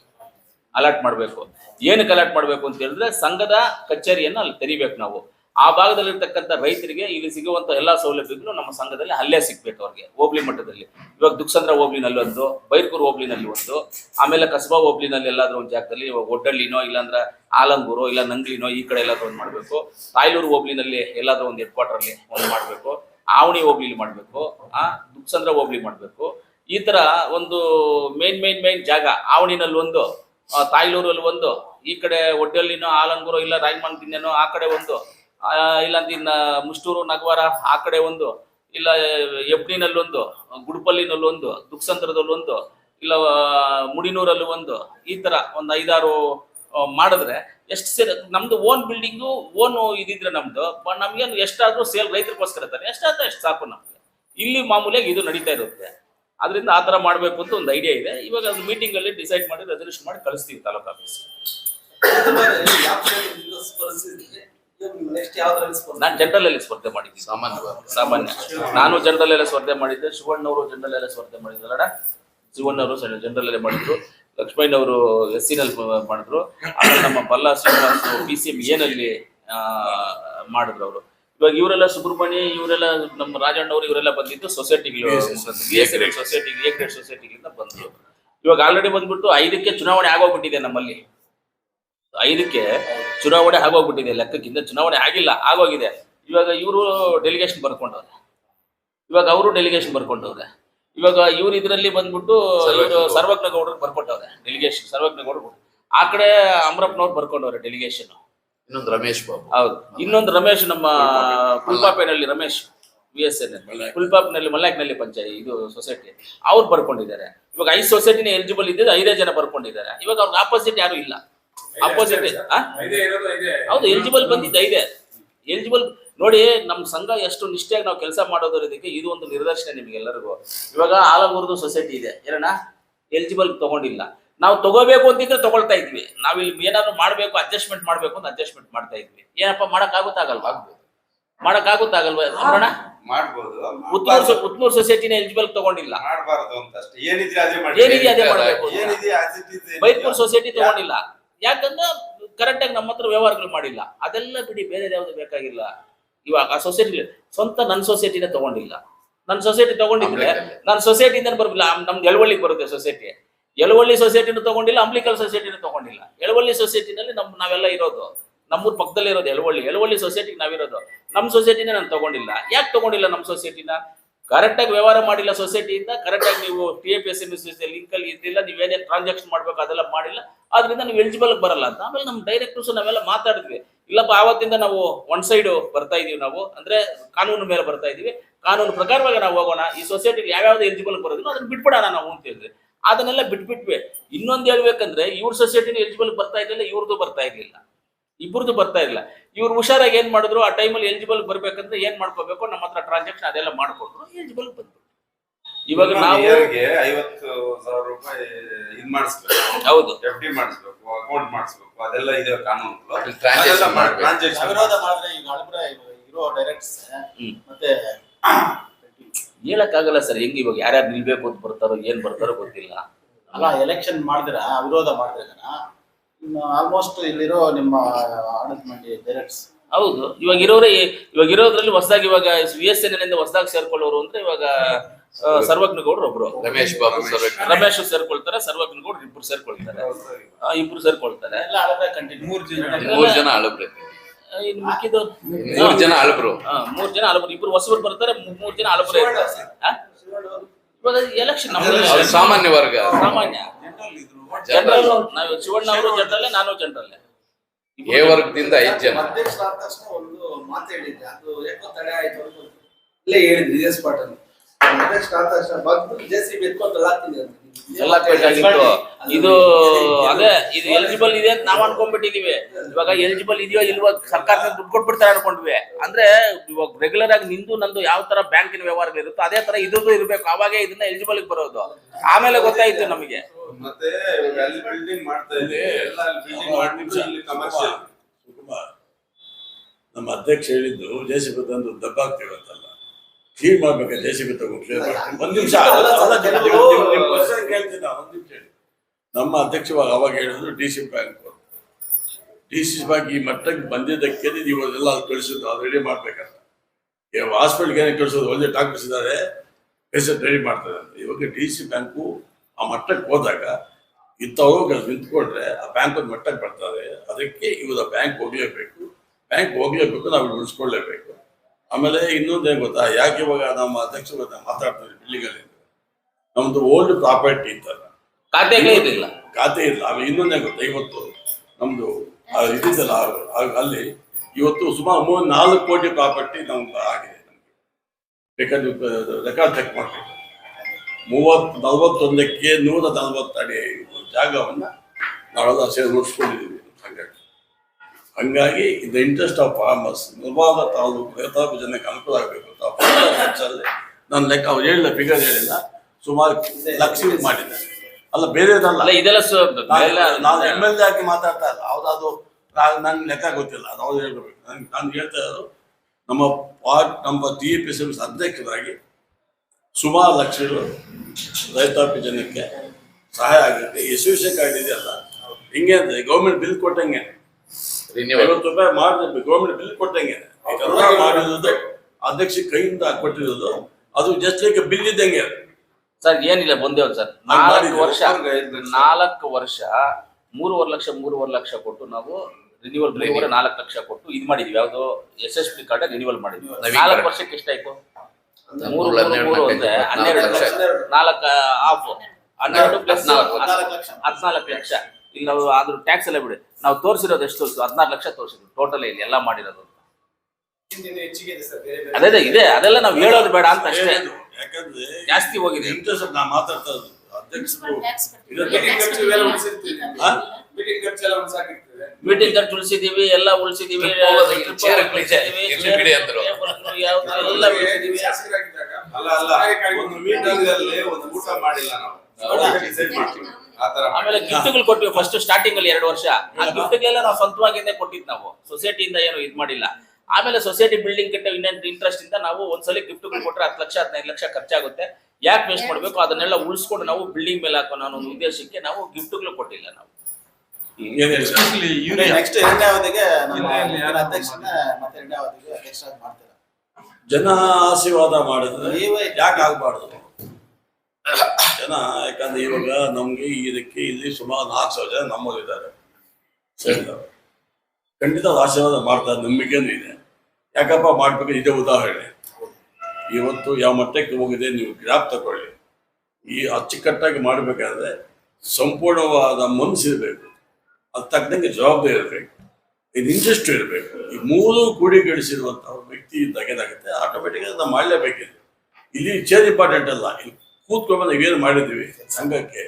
ಅಲಾಟ್ ಮಾಡಬೇಕು. ಏನಕ್ಕೆ ಅಲಾಟ್ ಮಾಡಬೇಕು ಅಂತ ಹೇಳಿದ್ರೆ ಸಂಘದ ಕಚೇರಿಯನ್ನು ಅಲ್ಲಿ ತೆರಿಬೇಕು ನಾವು. ಆ ಭಾಗದಲ್ಲಿರ್ತಕ್ಕಂಥ ರೈತರಿಗೆ ಇಲ್ಲಿ ಸಿಗುವಂತ ಎಲ್ಲಾ ಸೌಲಭ್ಯಗಳು ನಮ್ಮ ಸಂಘದಲ್ಲಿ ಅಲ್ಲೇ ಸಿಗ್ಬೇಕು ಅವ್ರಿಗೆ, ಹೋಬ್ಳಿ ಮಟ್ಟದಲ್ಲಿ. ಇವಾಗ ದುಕ್ಸಂದ್ರ ಹೋಬ್ಳಿನಲ್ಲಿ ಒಂದು, ಬೈರ್ಕೂರು ಹೋಬ್ಳಿನಲ್ಲಿ ಒಂದು, ಆಮೇಲೆ ಕಸಬಾ ಹೋಬ್ಳಿನಲ್ಲಿ ಎಲ್ಲಾದ್ರೂ ಒಂದು ಜಾಗದಲ್ಲಿ ಇವಾಗ ಒಡ್ಡಳ್ಳಿನೋ ಇಲ್ಲಾಂದ್ರೆ ಆಲಂಗೂರು ಇಲ್ಲ ನಂಗ್ಲಿನೋ ಈ ಕಡೆ ಎಲ್ಲಾದ್ರೂ ಒಂದು ಮಾಡಬೇಕು. ತಾಯ್ಲೂರು ಹೋಬ್ಳಿನಲ್ಲಿ ಎಲ್ಲಾದ್ರೂ ಒಂದು ಹೆಡ್ ಕ್ವಾರ್ಟರ್ ಅಲ್ಲಿ ಒಂದು ಮಾಡಬೇಕು. ಆವಣಿ ಹೋಬ್ಳಿಲಿ ಮಾಡಬೇಕು. ಆ, ದುಕ್ಸಂದ್ರ ಹೋಬ್ಳಿ ಮಾಡಬೇಕು. ಈ ತರ ಒಂದು ಮೇನ್ ಮೇನ್ ಮೇನ್ ಜಾಗ ಆವಣಿನಲ್ಲಿ ಒಂದು ತಾಯ್ಲೂರಲ್ಲಿ ಒಂದು, ಈ ಕಡೆ ಒಡ್ಡಲ್ಲಿನೋ ಆಲಂಗೂರು ಇಲ್ಲ ರಾಯಮಾನ್ ತಿನ್ನೇನೋ ಆ ಕಡೆ ಒಂದು ಇಲ್ಲಾಂದ್ರೆ ಇನ್ನ ಮುಷ್ಟೂರು, ನಗವಾರ, ಆ ಕಡೆ ಒಂದು, ಇಲ್ಲ ಎಬ್ನಿನಲ್ಲಿ ಒಂದು, ಗುಡ್ಪಲ್ಲಿನಲ್ಲಿ ಒಂದು, ದುಕ್ಸಂದ್ರದಲ್ಲಿ ಒಂದು, ಇಲ್ಲ ಮುಡಿನೂರಲ್ಲಿ ಒಂದು, ಈ ತರ ಒಂದು ಐದಾರು ಮಾಡಿದ್ರೆ ಎಷ್ಟು ಸೇಲ್ ನಮ್ದು ಓನ್ ಬಿಲ್ಡಿಂಗು ಓನ್ ಇದಿದ್ರೆ ನಮ್ದು ನಮ್ಗೇನು ಎಷ್ಟಾದ್ರೂ ಸೇಲ್ ರೈತರಿಗೋಸ್ಕರ ತಾನೆ, ಎಷ್ಟಾದ್ರೂ ಎಷ್ಟು ಸಾಕು ನಮ್ಗೆ. ಇಲ್ಲಿ ಮಾಮೂಲಿಯಾಗಿ ಇದು ನಡೀತಾ ಇರುತ್ತೆ. ಅದರಿಂದ ಆ ಥರ ಮಾಡಬೇಕು ಅಂತ ಒಂದು ಐಡಿಯಾ ಇದೆ. ಇವಾಗ ಅದು ಮೀಟಿಂಗ್ ಅಲ್ಲಿ ಡಿಸೈಡ್ ಮಾಡಿ ರೆಸಲ್ಯೂಷನ್ ಮಾಡಿ ಕಳಿಸ್ತೀವಿ ತಾಲೂಕು ಆಫೀಸ್ ನಾನು ಜನರಲ್ ಅಲ್ಲಿ ಸ್ಪರ್ಧೆ ಮಾಡಿದ್ದೆ ಸಾಮಾನ್ಯವಾಗಿ ಸಾಮಾನ್ಯ. ನಾನು ಜನರಲ್ ಅಲ್ಲೇ ಸ್ಪರ್ಧೆ ಮಾಡಿದ್ದೆ ಶಿವಣ್ಣವರು ಜನರಲ್ ಅಲ್ಲೇ ಸ್ಪರ್ಧೆ ಮಾಡಿದ್ರಲ್ಲ ಶಿವಣ್ಣವರು ಜನರಲ್ ಅಲ್ಲೇ ಮಾಡಿದ್ರು. ಲಕ್ಷ್ಮಣ್ಣವರು ಎಸ್ನಲ್ಲಿ ಮಾಡಿದ್ರು. ಆಮೇಲೆ ನಮ್ಮ ಬಲ್ಲ ಶ್ರೀನಿವಾಸ್ ಪಿ ಸಿ ಎಂ ಏನಲ್ಲಿ ಮಾಡಿದ್ರು ಅವರು. ಇವಾಗ ಇವರೆಲ್ಲ ಸುಬ್ರಹ್ಮಣ್ಯ ಇವರೆಲ್ಲ ನಮ್ಮ ರಾಜಣ್ಣವರು ಇವರೆಲ್ಲ ಬಂದಿದ್ದು ಸೊಸೈಟಿಗಳು. ಸೊಸೈಟಿ. ಎ ಗ್ರೇಡ್ ಸೊಸೈಟಿಗಳಿಂದ ಬಂದ್ರು. ಇವಾಗ ಆಲ್ರೆಡಿ ಬಂದ್ಬಿಟ್ಟು ಐದಕ್ಕೆ ಚುನಾವಣೆ ಆಗೋಗ್ಬಿಟ್ಟಿದೆ ನಮ್ಮಲ್ಲಿ. ಐದಕ್ಕೆ ಚುನಾವಣೆ ಆಗೋಗ್ಬಿಟ್ಟಿದೆ ಲೆಕ್ಕಕ್ಕಿಂತ ಚುನಾವಣೆ ಆಗಿಲ್ಲ ಆಗೋಗಿದೆ. ಇವಾಗ ಇವರು ಡೆಲಿಗೇಷನ್ ಬರ್ಕೊಂಡವ್ರೆ. ಇವಾಗ ಅವರು ಡೆಲಿಗೇಷನ್ ಬರ್ಕೊಂಡವ್ರೆ. ಇವಾಗ ಇವ್ರು ಇದರಲ್ಲಿ ಬಂದ್ಬಿಟ್ಟು ಇವರು ಸರ್ವಜ್ಞ ಗೌಡರು ಬರ್ಕೊಟ್ಟವ್ರೆ ಡೆಲಿಗೇಷನ್ ಸರ್ವಜ್ಞ ಗೌಡರು ಆ ಕಡೆ ಅಮರಪ್ಪನವ್ರು ಬರ್ಕೊಂಡವ್ರೆ ಡೆಲಿಗೇಷನ್ ಇನ್ನೊಂದು ರಮೇಶ್ ಬಾಬು. ಹೌದು. ಇನ್ನೊಂದು ರಮೇಶ್ ನಮ್ಮ ಫುಲ್ಪಾಪೇನಲ್ಲಿ ರಮೇಶ್ ವಿ ಎಸ್ ಎನ್ ಫುಲ್ಪಾಪ್ನಲ್ಲಿ ಮಲ್ಲಾಕ್ನಲ್ಲಿ ಪಂಚಾಯತ್ ಇದು ಸೊಸೈಟಿ ಅವ್ರು ಬರ್ಕೊಂಡಿದ್ದಾರೆ. ಇವಾಗ ಐದು ಸೊಸೈಟಿನ ಎಲಿಜಿಬಲ್ ಇದ್ದಿದ್ದು ಐದೇ ಜನ ಬರ್ಕೊಂಡಿದ್ದಾರೆ. ಇವಾಗ ಅವ್ರಿಗೆ ಆಪೋಸಿಟ್ ಯಾರು ಇಲ್ಲ. ಐದೇ ಹೌದು ಎಲಿಜಿಬಲ್ ಬಂದಿದ್ದ ಇದೆ ಎಲಿಜಿಬಲ್ ನೋಡಿ ನಮ್ಮ ಸಂಘ ಎಷ್ಟು ನಿಷ್ಠೆಯಾಗಿ ನಾವು ಕೆಲಸ ಮಾಡೋದಕ್ಕೆ ಇದು ಒಂದು ನಿದರ್ಶನ ನಿಮಗೆಲ್ಲರಿಗೂ. ಇವಾಗ ಆಲಮೂರ್ದು ಸೊಸೈಟಿ ಇದೆ. ಏನಣ್ಣ? ಎಲಿಜಿಬಲ್ ತಗೊಂಡಿಲ್ಲ. ನಾವು ತಗೋಬೇಕು ಅಂತಿದ್ರೆ ತಗೊಳ್ತಾ ಇದ್ವಿ. ನಾವು ಇಲ್ಲಿ ಏನಾದ್ರು ಮಾಡಬೇಕು ಅಡ್ಜಸ್ಟ್ಮೆಂಟ್ ಮಾಡಬೇಕು ಅಂತ ಅಡ್ಜಸ್ಟ್ಮೆಂಟ್ ಮಾಡ್ತಾ ಇದ್ವಿ. ಏನಪ್ಪ ಮಾಡಕ್ಕಾಗುತ್ತಾಗಲ್ವಾ? ಮಾಡಕ್ಕಾಗುತ್ತಾಗಲ್ವಾ? ನೋಡೋಣ ಮಾಡ್ಬೋದು. ಉತ್ನೂರ್ ಉತ್ನೂರ್ ಸೊಸೈಟಿನ ಎಲಿಜಿಬಲ್ ತಗೊಂಡಿಲ್ಲ. ಮಾಡಬಾರದು ಅಂತ ಏನಿದ್ರೆ ಅದೇ ಮಾಡಿ ಏನಿದೆ ಅದೇ ಮಾಡ್ಬೇಕು. ಬೈಪುರ್ ಸೊಸೈಟಿ ತಗೊಂಡಿಲ್ಲ. ಯಾಕಂದ್ರೆ ಕರೆಕ್ಟ್ ಆಗಿ ನಮ್ಮ ಹತ್ರ ವ್ಯವಹಾರಗಳು ಮಾಡಿಲ್ಲ. ಅದೆಲ್ಲ ಬಿಡಿ ಬೇರೆ ಯಾವ್ದು ಬೇಕಾಗಿಲ್ಲ. ಇವಾಗ ಆ ಸೊಸೈಟಿ ಸ್ವಂತ ನನ್ನ ಸೊಸೈಟಿನ ತಗೊಂಡಿಲ್ಲ. ನನ್ನ ಸೊಸೈಟಿ ತಗೊಂಡಿದ್ರೆ ನನ್ನ ಸೊಸೈಟಿಯಿಂದ ಬರಲಿಲ್ಲ ನಮ್ದು ಎಳವಳ್ಳಿಗೆ ಬರುತ್ತೆ ಸೊಸೈಟಿ ಎಳವಳ್ಳಿ ಸೊಸೈಟಿನೂ ತಗೊಂಡಿಲ್ಲ ಅಂಬ್ಲಿಕಲ್ ಸೊಸೈಟಿನೂ ತಗೊಂಡಿಲ್ಲ. ಎಳವಳ್ಳಿ ಸೊಸೈಟಿನಲ್ಲಿ ನಮ್ ನಾವೆಲ್ಲ ಇರೋದು. ನಮ್ಮೂರ್ ಪಕ್ಕದಲ್ಲಿ ಇರೋದು ಎಳವಳ್ಳಿ ಎಳವಳ್ಳಿ ಸೊಸೈಟಿಗೆ ನಾವಿರೋದು. ನಮ್ಮ ಸೊಸೈಟಿನೇ ನಾನು ತಗೊಂಡಿಲ್ಲ. ಯಾಕೆ ತಗೊಂಡಿಲ್ಲ ನಮ್ಮ ಸೊಸೈಟಿನ ಕರೆಕ್ಟ್ ಆಗಿ ವ್ಯವಹಾರ ಮಾಡಿಲ್ಲ ಸೊಸೈಟಿಯಿಂದ, ಕರೆಕ್ಟ್ ಆಗಿ ನೀವು T A P S M S link ಅಲ್ಲಿ ಇದ್ದಿಲ್ಲ ನೀವೇನೇನು ಟ್ರಾನ್ಸಾಕ್ಷನ್ ಮಾಡ್ಬೇಕು ಅದೆಲ್ಲ ಮಾಡಿಲ್ಲ. ಆದ್ರಿಂದ ನೀವು ಎಲಿಜಿಬಲ್ ಬರಲ್ಲ ಅಂತ. ಆಮೇಲೆ ನಮ್ಮ ಡೈರೆಕ್ಟರ್ಸ್ ನಾವೆಲ್ಲ ಮಾತಾಡಿದ್ವಿ. ಇಲ್ಲಪ್ಪ, ಆವತ್ತಿಂದ ನಾವು ಒನ್ ಸೈಡ್ ಬರ್ತಾ ಇದೀವಿ ನಾವು. ಅಂದ್ರೆ ಕಾನೂನು ಮೇಲೆ ಬರ್ತಾ ಇದೀವಿ. ಕಾನೂನು ಪ್ರಕಾರವಾಗಿ ನಾವು ಹೋಗೋಣ. ಈ ಸೊಸೈಟಿಗೆ ಯಾವ್ಯಾವ್ದು ಎಲಿಜಿಬಲ್ ಬರೋದಿಲ್ಲ, ಅದನ್ನ ಬಿಟ್ಬಿಡೋಣ ನಾವು ಅಂತ ಹೇಳಿದ್ರೆ ಅದನ್ನೆಲ್ಲ ಬಿಟ್ಬಿಟ್ವಿ. ಇನ್ನೊಂದು ಹೇಳ್ಬೇಕಂದ್ರೆ, ಇವ್ರ ಸೊಸೈಟಿನ ಎಲಿಜಿಬಲ್ ಬರ್ತಾ ಇರ್ಲಿಲ್ಲ ಇವ್ರದ್ದು ಬರ್ತಾ ಇರ್ಲಿಲ್ಲ. ಇಬ್ಬರದು ಬರ್ತಾ ಇಲ್ಲ. ಇವ್ರು ಹುಷಾರಾಗಿ ಏನ್ ಮಾಡಿದ್ರು? ಆ ಟೈಮಲ್ಲಿ ಎಲಿಜಿಬಲ್ ಬರ್ಬೇಕಂದ್ರೆ ಏನ್ ಮಾಡ್ಕೋಬೇಕು? ನಮ್ಮ ಹತ್ರ ಟ್ರಾನ್ಸಾಕ್ಷನ್ ಅದೆಲ್ಲ ಮಾಡ್ಕೊಟ್ರು. ಎಲಿಜಿಬಲ್ ಬಂದ್ರು. ಇವಾಗ ನಾವು ಐವತ್ತು ಸಾವಿರ ರೂಪಾಯಿ ಇದ್ ಮಾಡಿಸ್ಬೇಕು. ಹೌದು. ಎಫ್ ಡಿ ಮಾಡಿಸ್ಬೇಕು ಅಕೌಂಟ್ ಮಾಡಿಸ್ಬೇಕು ಅದೆಲ್ಲ ಇದೆ ಕಾನೂನುಗಳು. ಟ್ರಾನ್ಸಾಕ್ಷನ್ ಅವಿರೋಧ ಮಾಡಿದ್ರೆ ಈಗ ಹಳಬ್ರ ಇರೋ ಡೈರೆಕ್ಟ್ಸ್. ಮತ್ತೆ ಹೇಳಕ್ಕಾಗಲ್ಲ ಸರ್ ಹೆಂಗ್ ಇವಾಗ ಯಾರ್ಯಾರು ನಿಲ್ಬೇಕು ಅಂತ ಬರ್ತಾರೋ ಏನ್ ಬರ್ತಾರೋ ಗೊತ್ತಿಲ್ಲ. ಅಲ್ಲ ಎಲೆಕ್ಷನ್ ಮಾಡಿದ್ರ? ವಿರೋಧ ಮಾಡಿದ್ರೆ ಆಲ್ಮೋಸ್ಟ್ ಇಲ್ಲಿರೋ ನಿಮ್ಮ ಆಡಳಿತ ಮಂಡಿ ಡೈರೆಕ್ಟ್ಸ್ ಹೌದು. ಇವಾಗ ಇರೋರೇ ಇವಾಗ ಇರೋದ್ರಲ್ಲಿ ಹೊಸದಾಗಿ ಇವಾಗ ವಿ ಎಸ್ ಎನ್ ಇಂದ ಹೊಸದಾಗಿ ಸೇರ್ಕೊಳ್ಳೋರು ಅಂದ್ರೆ ಇವಾಗ ಸರ್ವಜ್ಞ ಸರ್ವಜ್ಞಗೌಡ್ರು ಒಬ್ರು. ರಮೇಶ್ ಬಾಬು ರಮೇಶ್ ಸೇರ್ಕೊಳ್ತಾರೆ ಸರ್ವಜ್ಞಗೌಡ್ರು ಇಬ್ರು ಸೇರ್ಕೊಳ್ತಾರೆ. ಆ, ಇಬ್ರು ಸೇರ್ಕೊಳ್ತಾರೆ. ಎಲ್ಲ ಹಳಬ್ರ ಕಂಟಿನ್ಯೂ ಮೂರು ಜನ ಮೂರ್ ಜನ ಅಳಬ್ರೆ ಆ, ಇನ್ನು ಮಿಕ್ಕಿದ್ದು ಮೂರ್ ಜನ ಅಳಬ್ರು ಆ, ಮೂರ್ ಜನ ಅಳಬ್ರು ಇಬ್ರು ಹೊಸಬ್ರು ಬರ್ತಾರೆ ಮೂ- ಮೂರ್ ಜನ ಅಳಬ್ರೆ ಇರ್ತಾರೆ? ಇವಾಗ ಎಲೆಕ್ಷನ್ ಅವ್ರು ಸಾಮಾನ್ಯ ವರ್ಗ. ಸಾಮಾನ್ಯ. ಜನರಲ್ ನಾವು ಶಿವಣ್ಣ ಅವರು ಜನರಲ್ಲೇ ನಾನು ಜನರಲ್ಲೇ ಎ ವರ್ಗದಿಂದ ಐದು ಜನ. ಅಧ್ಯಕ್ಷ ಆದ ತಕ್ಷಣ ಒಂದು ಮಾತು ಹೇಳಿದ್ದೆ. ಅದು ಯಾಕೋ ತಡೆ ಆಯ್ತು ಅಂತ. ಇಲ್ಲೇ ಹೇಳಿದ್ರಿ ಇದೇ ಸ್ಪಾಟ್ ಅಲ್ಲಿ. ಅಧ್ಯಕ್ಷ ಆದ ತಕ್ಷಣ ಬಂದು ಜೆ ಸಿ ಬಿ ಎತ್ಕೊಂಡು ತಳ್ಳಾತೀನಿ ಅಂತ. ಎಲ್ಲ ಬೇಕಾಗಿತ್ತು ಇದು. ಅದೇ ಇದು ಎಲಿಜಿಬಲ್ ಇದೆ ಅಂತ ನಾವ್ ಅನ್ಕೊಂಡ್ಬಿಟ್ಟಿದೀವಿ. ಇವಾಗ ಎಲಿಜಿಬಲ್ ಇದೆಯೋ ಇಲ್ವೋ ಸರ್ಕಾರದಿಂದ ದುಡ್ಡು ಕೊಟ್ಬಿಡ್ತಾರೆ ಅನ್ಕೊಂಡ್ವಿ. ಅಂದ್ರೆ ಇವಾಗ ರೆಗ್ಯುಲರ್ ಆಗಿ ನಿಂದು ನಂದು ಯಾವ ತರ ಬ್ಯಾಂಕಿನ ವ್ಯವಹಾರ ಇರುತ್ತೋ ಅದೇ ತರ ಇದ್ರದ್ದು ಇರ್ಬೇಕು. ಅವಾಗ ಇದನ್ನ ಎಲಿಜಿಬಲ್ ಬರೋದು. ಆಮೇಲೆ ಗೊತ್ತಾಯ್ತು ನಮಗೆ. ಮತ್ತೆ ಇವಾಗ ಅಲ್ಲಿ ಬಿಲ್ಡಿಂಗ್ ಮಾಡ್ತಾ ಇದೆ ಎಲ್ಲ ಅಲ್ಲಿ ಬಿಲ್ಡಿಂಗ್ ಮಾಡ್ಬಿಟ್ಟು ಇಲ್ಲಿ ಕಮರ್ಷಿಯಲ್ ಸುಕುಮಾರ್ ನಮ್ಮ ಅಧ್ಯಕ್ಷ ಹೇಳಿದ್ದು ಜೆ ಸಿ ದಬ್ಬಾಗ್ತೇವೆ ಅಂತಲ್ಲ ಕ್ಲೀನ್ ಮಾಡ್ಬೇಕು? ಜೆ ಸಿ ಬಿ ತಗೊಂಡು ಒಂದ್ ನಿಮಿಷ ಕೇಳ್ತೀನಿ ನಾನು, ಒಂದ್ ನಿಮಿಷ ಹೇಳಿ. ನಮ್ಮ ಅಧ್ಯಕ್ಷವಾಗಿ ಅವಾಗ ಹೇಳಿದ್ರು D C bank D C bank ಈ ಮಟ್ಟಕ್ಕೆ ಬಂದಿದ್ದಕ್ಕೆ ನೀವು ಅದೆಲ್ಲ ಅದು ಕಳಿಸಿದ್ದು ಅದು ರೆಡಿ ಮಾಡ್ಬೇಕಂತ. ಹಾಸ್ಪಿಟ್ಲ್ಗೆ ಏನೇ ಕಳಿಸೋದು ಒಳ್ಳೆ ಡಾಕ್ಟರ್ಸ್ ಇದ್ದಾರೆ ಪೇಷಂಟ್ ರೆಡಿ ಮಾಡ್ತಾರೆ ಅಂತ. ಇವಾಗ ಡಿ ಸಿ ಬ್ಯಾಂಕು ಆ ಮಟ್ಟಕ್ಕೆ ಹೋದಾಗ ಇಂಥವ್ರು ನಿಂತ್ಕೊಂಡ್ರೆ ಆ ಬ್ಯಾಂಕ್ ಒಂದು ಮಟ್ಟಕ್ಕೆ ಬರ್ತಾರೆ. ಅದಕ್ಕೆ ಇವಾಗ ಬ್ಯಾಂಕ್ ಹೋಗ್ಲೇಬೇಕು. ಬ್ಯಾಂಕ್ ಹೋಗ್ಲೇಬೇಕು ನಾವು ಉಳಿಸ್ಕೊಳ್ಳೇಬೇಕು. ಆಮೇಲೆ ಇನ್ನೊಂದೇ ಗೊತ್ತಾ? ಯಾಕೆ ಇವಾಗ ನಮ್ಮ ಅಧ್ಯಕ್ಷ ಮಾತಾಡ್ತಾರೆ ಬಿಲ್ಡಿಂಗ್ ಅಲ್ಲಿ ನಮ್ದು ಓಲ್ಡ್ ಪ್ರಾಪರ್ಟಿ ಇತ್ತಲ್ಲ ಖಾತೆಗೆ ಇರಲಿಲ್ಲ. ಖಾತೆ ಇಲ್ಲ. ಆಮೇಲೆ ಇನ್ನೊಂದೇ ಗೊತ್ತಾ? ಇವತ್ತು ನಮ್ದು ಆ ಇದಿದ್ದಲ್ಲ ಅಲ್ಲಿ ಇವತ್ತು ಸುಮಾರು ಮೂರ್ ನಾಲ್ಕು ಕೋಟಿ ಪ್ರಾಪರ್ಟಿ ನಮ್ಗೆ ಆಗಿದೆ ನಮ್ಗೆ. ಬೇಕಾದ್ರೆ ರೆಕಾರ್ಡ್ ಚೆಕ್ ಮಾಡ್ಬೇಕು. ಮೂವತ್ ನಲ್ವತ್ತೊಂದಕ್ಕೆ ನೂರ ನಲ್ವತ್ತು ಅಡಿ ಜಾಗವನ್ನ ನಾವೆಲ್ಲ ಸೇರಿ ಉಳಿಸ್ಕೊಂಡಿದ್ದೀವಿ ಸಂಘಕ್ಕೆ ಹಂಗಾಗಿ ದ ಇಂಟ್ರೆಸ್ಟ್ ಆಫ್ ಫಾರ್ಮರ್ಸ್ ನಿರ್ವಾದ ತಾಲೂಕು ರೈತಾಪಿ ಜನಕ್ಕೆ ಅನುಕೂಲ ಆಗಬೇಕು ಖರ್ಚಲ್ಲಿ ನನ್ನ ಲೆಕ್ಕ ಅವ್ರು ಹೇಳಿಲ್ಲ ಫಿಗರ್ ಹೇಳಿಲ್ಲ. ಸುಮಾರು ಲಕ್ಷ ಮಾಡಿದ್ದಾರೆ. ಅಲ್ಲ ಬೇರೆದಲ್ಲ. ಇದೆಲ್ಲ ನಾನು ಎಂ ಎಲ್ ಎ ಆಗಿ ಮಾತಾಡ್ತಾ ಇಲ್ಲ. ಅವ್ರದ್ದು ನನ್ಗೆ ಲೆಕ್ಕ ಗೊತ್ತಿಲ್ಲ. ಅದು ಅವ್ರು ಹೇಳ್ಬೇಕು. ನನ್ಗೆ ನಾನು ಹೇಳ್ತಾ ಇರೋದು ನಮ್ಮ ಪಾರ್ಟ್ ನಮ್ಮ ಡಿ ಎ ಪಿ ಎಸ್ ಅಧ್ಯಕ್ಷರಾಗಿ ಸುಮಾರು ಲಕ್ಷಗಳು ರೈತಾಪಿ ಜನಕ್ಕೆ ಸಹಾಯ ಆಗುತ್ತೆ. ಯಶಸ್ವಿ ಇದೆಯಲ್ಲ? ಹಿಂಗೆ ಅಂದರೆ ಗೌರ್ಮೆಂಟ್ ಬಿಲ್ ಕೊಟ್ಟಂಗೆ. ರಿನ್ಯೂವಲ್ ಐವತ್ತು ರೂಪಾಯಿ ಮಾಡಿದ್ವಿ ಗೌರ್ಮೆಂಟ್ ಬಿಲ್ ಕೊಟ್ಟಂಗೆ. ಇದೆಲ್ಲ ಮಾಡಿರೋದು ಅಧ್ಯಕ್ಷ ಕೈಯಿಂದ ಕೊಟ್ಟಿರೋದು ಅದು ಜಸ್ಟ್ ಲೈಕ್ ಬಿಲ್ ಇದ್ದಂಗೆ. ಸರ್ ಏನಿಲ್ಲ ಬಂದೇವ್ ಸರ್. ನಾಲ್ಕು ವರ್ಷ ನಾಲ್ಕು ವರ್ಷ ಮೂರುವರೆ ಲಕ್ಷ ಮೂರುವರೆ ಲಕ್ಷ ಕೊಟ್ಟು ನಾವು ರಿನಿವಲ್ ಮೂರುವರೆ ನಾಲ್ಕು ಲಕ್ಷ ಕೊಟ್ಟು ಇದು ಮಾಡಿದ್ವಿ. ಯಾವುದು S S P card renewal ಮಾಡಿದ್ವಿ. ನಾಲ್ಕು ವರ್ಷಕ್ಕೆ ಎಷ್ಟಾಯ್ತು? ಮೂರು ಮೂರು ಅಂದ್ರೆ ಹನ್ನೆರಡು ಲಕ್ಷ. ನಾಲ್ಕು ಆಫ್ ಹನ್ನೆರಡು ಪ್ಲಸ್. ಲಕ್ಷ. ಹದಿನಾಲ್ಕು ಲಕ್ಷ. ಇಲ್ಲಿ ನಾವು ಆದ್ರೂ ಟ್ಯಾಕ್ಸ್ ಎಲ್ಲ ಬಿಡಿ. ನಾವು ತೋರಿಸಿರೋದು ಎಷ್ಟು ಹದಿನಾರು ಲಕ್ಷ ತೋರಿಸಿದ್ವಿ ಟೋಟಲ್ ಇಲ್ಲಿ ಎಲ್ಲ ಮಾಡಿರೋದು ಹಿಂದಿನ ಹೆಚ್ಚಿಗೆ ಇದೆ ಸರ್ ಬೇರೆ ಬೇರೆ. ಅದೇ ಅದೇ ಇದೆ. ಅದೆಲ್ಲ ನಾವು ಹೇಳೋದು ಬೇಡ ಅಂತ ಅಷ್ಟೇ. ಯಾಕಂದ್ರೆ ಜಾಸ್ತಿ ಹೋಗಿದೆ. ಇಂಟ್ರೆಸ್ಟ್ ನಾ ಮಾತಾಡ್ತಾ ಇರೋದು. ಮೀಟಿಂಗ್ ಖರ್ಚು ಉಳಿಸಿದೀವಿ ಎಲ್ಲ ಉಳಿಸಿದೀವಿ ಅಲ್ಲ ಅಲ್ಲ. ಒಂದು ಮೀಟಿಂಗ್ ಅಲ್ಲಿ ಒಂದು ಊಟ ಮಾಡಿಲ್ಲ ನಾವು. ಡಿಸೈಡ್ ಆ ತರ ಆಮೇಲೆ ಗಿಫ್ಟ್ಗಳು ಕೊಟ್ಟಿವಿ ಫಸ್ಟ್ ಸ್ಟಾರ್ಟಿಂಗ್ ಅಲ್ಲಿ ಎರಡು ವರ್ಷ. ಆ ಗಿಫ್ಟ್ಗೆಲ್ಲ ನಾವು ಸ್ವಂತವಾಗಿಂದ ಕೊಟ್ಟಿದ್ ನಾವು. ಸೊಸೈಟಿಯಿಂದ ಏನು ಇದ್ ಮಾಡಿಲ್ಲ. ಆಮೇಲೆ ಸೊಸೈಟಿ ಬಿಲ್ಡಿಂಗ್ ಕಟ್ಟ ಇನ್ನೊಂದು ಇಂಟ್ರೆಸ್ಟ್ ಇಂದ ನಾವು ಒಂದ್ಸಲಿ ಗಿಫ್ಟ್ಗಳು ಕೊಟ್ಟರೆ ಹತ್ತು ಲಕ್ಷ ಹದಿನೈದು ಲಕ್ಷ ಖರ್ಚಾಗುತ್ತೆ. ಯಾಕೆ ವೇಸ್ಟ್ ಮಾಡ್ಬೇಕು? ಅದನ್ನೆಲ್ಲ ಉಳಿಸ್ಕೊಂಡು ನಾವು ಬಿಲ್ಡಿಂಗ್ ಮೇಲೆ ಹಾಕೋಣ ನಾನು ಒಂದು ಉದ್ದೇಶಕ್ಕೆ ನಾವು ಗಿಫ್ಟ್ಗಳು ಕೊಟ್ಟಿಲ್ಲ ನಾವು. ಏನ್ ನೆಕ್ಸ್ಟ್ ಎರಡನೇ ಅವಧಿಗೆ ನಮ್ಮ ಮುಂದಿನ ಅಧ್ಯಕ್ಷನ ಮತ್ತೆ ಎರಡನೇ ಅವಧಿಗೆ ಅಧ್ಯಕ್ಷ ಮಾಡ್ತಾರೆ. ಜನ ಆಶೀರ್ವಾದ ಮಾಡಿದ್ರೆ ಯಾಕೆ ಆಗ್ಬಾರ್ದು? ಜನ, ಯಾಕಂದ್ರೆ ಇವಾಗ ನಮ್ಗೆ ಇದಕ್ಕೆ ಇಲ್ಲಿ ಸುಮಾರು ನಾಲ್ಕು ಸಾವಿರ ಜನ ನಮ್ಮಲ್ಲಿದ್ದಾರೆ ಸೇರಿದವರು ಖಂಡಿತ ಆಶೀರ್ವಾದ ಮಾಡ್ತಾರೆ ನಂಬಿಕೆನೂ ಇದೆ. ಯಾಕಪ್ಪ ಮಾಡ್ಬೇಕು? ಇದೇ ಉದಾಹರಣೆ. ಇವತ್ತು ಯಾವ ಮಟ್ಟಕ್ಕೆ ಹೋಗಿದೆ ನೀವು ಗ್ರಾಪ್ ತಗೊಳ್ಳಿ. ಈ ಅಚ್ಚುಕಟ್ಟಾಗಿ ಮಾಡಬೇಕಾದ್ರೆ ಸಂಪೂರ್ಣವಾದ ಮನಸ್ಸಿರಬೇಕು ಅದು ತಕ್ಕಂಗೆ ಜವಾಬ್ದಾರಿ ಇರಬೇಕು. ಇದು ಇಂಟ್ರೆಸ್ಟ್ ಇರಬೇಕು. ಈ ಮೂರು ಕೂಡಿ ಗಳಿಸಿರುವಂತಹ ವ್ಯಕ್ತಿ ಇದ್ದಾಗ ಏನಾಗುತ್ತೆ? ಆಟೋಮೆಟಿಕ್ ನಾವು ಮಾಡಲೇಬೇಕಿದೆ. ಇಲ್ಲಿ ಚೇರ್ ಇಂಪಾರ್ಟೆಂಟ್ ಅಲ್ಲ. ಇಲ್ಲಿ ಕೂತ್ಕೊಂಡು ನಾವೇನು ಮಾಡಿದ್ದೀವಿ ಸಂಘಕ್ಕೆ?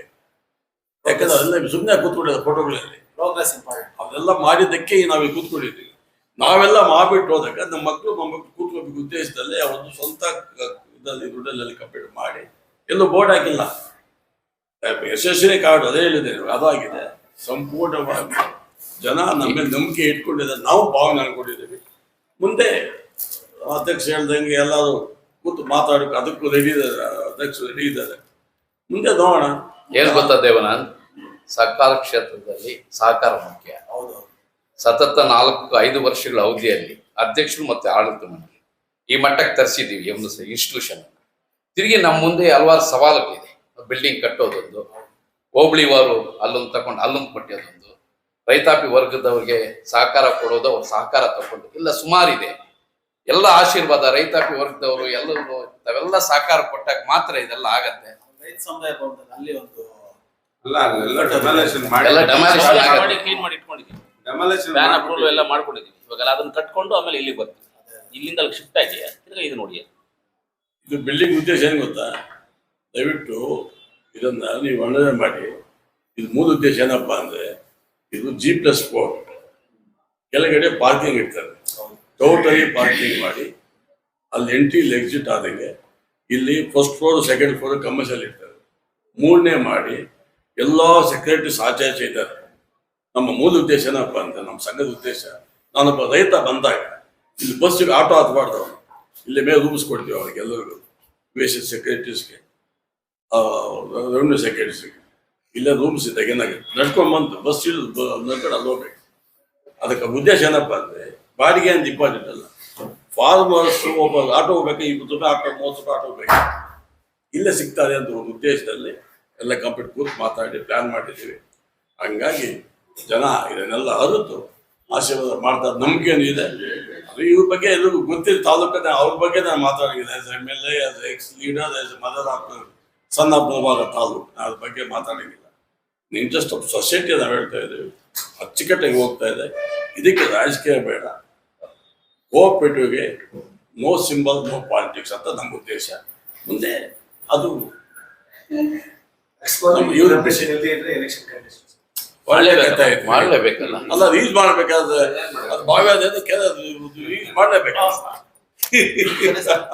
ಯಾಕಂದ್ರೆ ಅದನ್ನ ಸುಮ್ಮನೆ ಕೂತ್ಕೊಂಡಿದ್ದ ಫೋಟೋಗಳಲ್ಲಿ. ಪ್ರೋಗ್ರೆಸ್ ಇಂಪಾರ್ಟೆಂಟ್ ಅದೆಲ್ಲ ಮಾಡಿದ್ದಕ್ಕೆ ನಾವು ಕೂತ್ಕೊಂಡಿದ್ದೀವಿ. ನಾವೆಲ್ಲ ಮಾಡ್ಬಿಟ್ಟು ಹೋದಾಗ ನಮ್ಮ ಮಕ್ಕಳು ಮೊಮ್ಮಕ್ಕಳು ಕೂತ್ಕೋಬೇಕು ಉದ್ದೇಶದಲ್ಲಿ ಅವರು ಸ್ವಂತ ಇದರಲ್ಲಿ ದುಡ್ಡಲ್ಲಿ ಕಂಪ್ಲೀಟ್ ಮಾಡಿ. ಎಲ್ಲೂ ಬೋರ್ಡ್ ಹಾಕಿಲ್ಲ. ಯಶಸ್ವಿ ಕಾರ್ಡ್ ಅದೇ ಹೇಳಿದೆ ಅದಾಗಿದೆ. ಸಂಪೂರ್ಣವಾಗಿ ಜನ ನಮ್ಮ ನಂಬಿಕೆ ಇಟ್ಕೊಂಡಿದ್ದಾರೆ. ನಾವು ಭಾವನೆ ಅನ್ಕೊಂಡಿದ್ದೀವಿ. ಮುಂದೆ ಅಧ್ಯಕ್ಷ ಹೇಳ್ದಂಗೆ ಎಲ್ಲರೂ ಕೂತು ಮಾತಾಡೋಕೆ ಅದಕ್ಕೂ ರೆಡಿ ಇದ್ದಾರೆ. ಅಧ್ಯಕ್ಷರು ರೆಡಿ ಇದ್ದಾರೆ. ಮುಂದೆ ನೋಡೋಣ. ಏನ್ ಗೊತ್ತಾ ದೇವನ? ಸಹಕಾರ ಕ್ಷೇತ್ರದಲ್ಲಿ ಸಹಕಾರ ಮುಖ್ಯ. ಹೌದು. ಸತತ ನಾಲ್ಕು ಐದು ವರ್ಷಗಳ ಅವಧಿಯಲ್ಲಿ ಅಧ್ಯಕ್ಷರು ಮತ್ತೆ ಆಡಳಿತ ಮಂಡಳಿ. ಈ ಮಟ್ಟಕ್ಕೆ ತರಿಸಿದ್ದೀವಿ. ಒಂದು ಇನ್ಸ್ಟಿಟ್ಯೂಷನ್ ತಿರುಗಿ ನಮ್ಮ ಮುಂದೆ ಹಲವಾರು ಸವಾಲುಗಳಿದೆ. ಬಿಲ್ಡಿಂಗ್ ಕಟ್ಟೋದೊಂದು ಹೋಬಳಿವಾರು ಅಲ್ಲೊಂದು ತಗೊಂಡು ಅಲ್ಲೊಂದು ಕೊಟ್ಟಿರೋದೊಂದು ರೈತಾಪಿ ವರ್ಗದವ್ರಿಗೆ ಸಹಕಾರ ಕೊಡೋದು ಅವ್ರು ಸಹಕಾರ ತಗೊಂಡು. ಇಲ್ಲ ಸುಮಾರಿದೆ. ಎಲ್ಲ ಆಶೀರ್ವಾದ ರೈತಾಪಿ ವರ್ಗದವರು ಎಲ್ಲರೂ ತಾವೆಲ್ಲ ಸಹಕಾರ ಕೊಟ್ಟಾಗ ಮಾತ್ರ ಇದೆಲ್ಲ ಆಗತ್ತೆ. ರೈತ ಸಮುದಾಯ ಭವನದಲ್ಲಿ ಅಲ್ಲಿ ಒಂದು ಅಲ್ಲ ಎಲ್ಲ ಡೆಮಾಲೇಷನ್ ಮಾಡಿ ಎಲ್ಲ demolition ಆಗತ್ತೆ. ಮಾಡಿ ಕ್ಲೀನ್ ಮಾಡಿ ಇಟ್ಕೊಂಡಿದ್ದೀವಿ ಡೆಮಾಲೇಷನ್ ಪ್ಲಾನ್ ಅಪ್ರೂವಲ್ ಎಲ್ಲ ಮಾಡ್ಕೊಂಡಿದ್ದೀವಿ ಇವಾಗ ಅದನ್ನ ಕಟ್ಕೊಂಡು ಆಮೇಲೆ ಇಲ್ಲಿಗೆ ಬರ್ತೀವಿ ಇಲ್ಲಿಂದ ಅಲ್ಲಿ ಶಿಫ್ಟ್ ಆಗಿ ತಿರ್ಗಾ ಇದು ನೋಡಿ. ಇದು ಬಿಲ್ಡಿಂಗ್ ಉದ್ದೇಶ ಏನು ಗೊತ್ತಾ? ದಯವಿಟ್ಟು ಇದನ್ನ ನೀವು ವರ್ಣನೆ ಮಾಡಿ. ಇದು ಮೂಲ ಉದ್ದೇಶ ಏನಪ್ಪಾ ಅಂದ್ರೆ ಇದು ಜಿ ಪ್ಲಸ್ ಫೋರ್ ಕೆಳಗಡೆ ಪಾರ್ಕಿಂಗ್ ಇರ್ತಾರೆ ಟೋಟಲಿ ಪಾರ್ಕಿಂಗ್ ಮಾಡಿ, ಅಲ್ಲಿ ಎಂಟ್ರಿ ಎಕ್ಸಿಟ್ ಆದಂಗೆ, ಇಲ್ಲಿ first floor second floor commercial ಇರ್ತಾರೆ ಮೂರನೇ ಮಾಡಿ, ಎಲ್ಲ ಸೆಕ್ರೆಟರೀಸ್ ಆಚಾಚೆ ಇದ್ದಾರೆ. ನಮ್ಮ ಮೂಲ ಉದ್ದೇಶ ಏನಪ್ಪ ಅಂತ ನಮ್ಮ ಸಂಘದ ಉದ್ದೇಶ, ನಾನೊಬ್ಬ ರೈತ ಬಂದಾಗ, ಇಲ್ಲಿ ಬಸ್ಸಿಗೆ ಆಟೋ ಹತ್ಬಾರ್ದು ಇಲ್ಲಿ ಮೇಲೆ ರೂಮ್ಸ್ ಕೊಡ್ತೀವಿ ಅವ್ರಿಗೆ ಎಲ್ಲರಿಗೂ ವೇಸ್ಟ್ ಸೆಕ್ರೆಟರೀಸ್ಗೆ ರೆವೆನ್ಯೂ ಸೆಕ್ರೆಟರೀಸ್ಗೆ ಇಲ್ಲೇ ರೂಮ್ಸ್ ಇದ್ದಾಗ ಏನಾಗುತ್ತೆ? ನಡ್ಕೊಂಡ್ಬಂದು ಬಸ್ ಇಳಿದು ನಡ್ಕೊಂಡು ಅಲ್ಲಿ ಹೋಗ್ಬೇಕು. ಅದಕ್ಕೆ ಉದ್ದೇಶ ಏನಪ್ಪ ಅಂದ್ರೆ ಬಾಡಿಗೆ ಅಂತ ಡಿಪಾಸಿಟ್ ಅಲ್ಲ. ಫಾರ್ಮರ್ಸ್ ಒಬ್ಬ ಆಟೋ ಹೋಗ್ಬೇಕು ಇಪ್ಪತ್ತು ರೂಪಾಯಿ ಆಟೋ ಮೂವತ್ತು ರೂಪಾಯಿ ಆಟೋ ಬೇಕು. ಇಲ್ಲೇ ಸಿಗ್ತಾರೆ ಅಂತ ಒಂದು ಉದ್ದೇಶದಲ್ಲಿ ಎಲ್ಲ ಕಂಪ್ಲೀಟ್ ಕೂತು ಮಾತಾಡಿ ಪ್ಲಾನ್ ಮಾಡಿದ್ದೀವಿ. ಹಂಗಾಗಿ ಜನ ಇದನ್ನೆಲ್ಲ ಅರಿತು ಆಶೀರ್ವಾದ ಮಾಡ್ತಾರೆ. ನಂಬಿಕೆನೂ ಇದೆ? ಅದು ಇವ್ರ ಬಗ್ಗೆ ಎಲ್ಲರಿಗೂ ಗೊತ್ತಿಲ್ಲ. ತಾಲೂಕದ ಅವ್ರ ಬಗ್ಗೆ ನಾನು ಮಾತಾಡಿದ್ದೀನಿ as M L A as ex leader as mother of son of taluk, ನಾನು ಅದ್ರ ಬಗ್ಗೆ ಮಾತಾಡಂಗಿಲ್ಲ ಇಂಟ್ರೆಸ್ಟ್ ಆಫ್ ಸೊಸೈಟಿ ನಾವು ಹೇಳ್ತಾ ಇದ್ದೀವಿ. ಅಚ್ಚುಕಟ್ಟಾಗಿ ಹೋಗ್ತಾ ಇದೆ. ಇದಕ್ಕೆ ರಾಜಕೀಯ ಬೇಡ. ಕೋಆಪರೇಟಿವ್ಗೆ ನೋ ಸಿಂಬಲ್ ನೋ ಪಾಲಿಟಿಕ್ಸ್ ಅಂತ ನಮ್ಮ ಉದ್ದೇಶ. ಮುಂದೆ ಅದು. ಮಾಡ್ಲೇಬೇಕಲ್ಲ. ಅಲ್ಲ ರೀಸ್ ಮಾಡಬೇಕಾದ್ರೆ ಅದು ರೀಸ್ ಮಾಡಲೇಬೇಕು.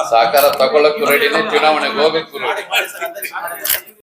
ಸಹಕಾರ ತಗೊಳಕ್ಕೂ ರೆಡಿನೇ ಚುನಾವಣೆಗೆ ಹೋಗಕ್ಕೂ ರೆಡಿ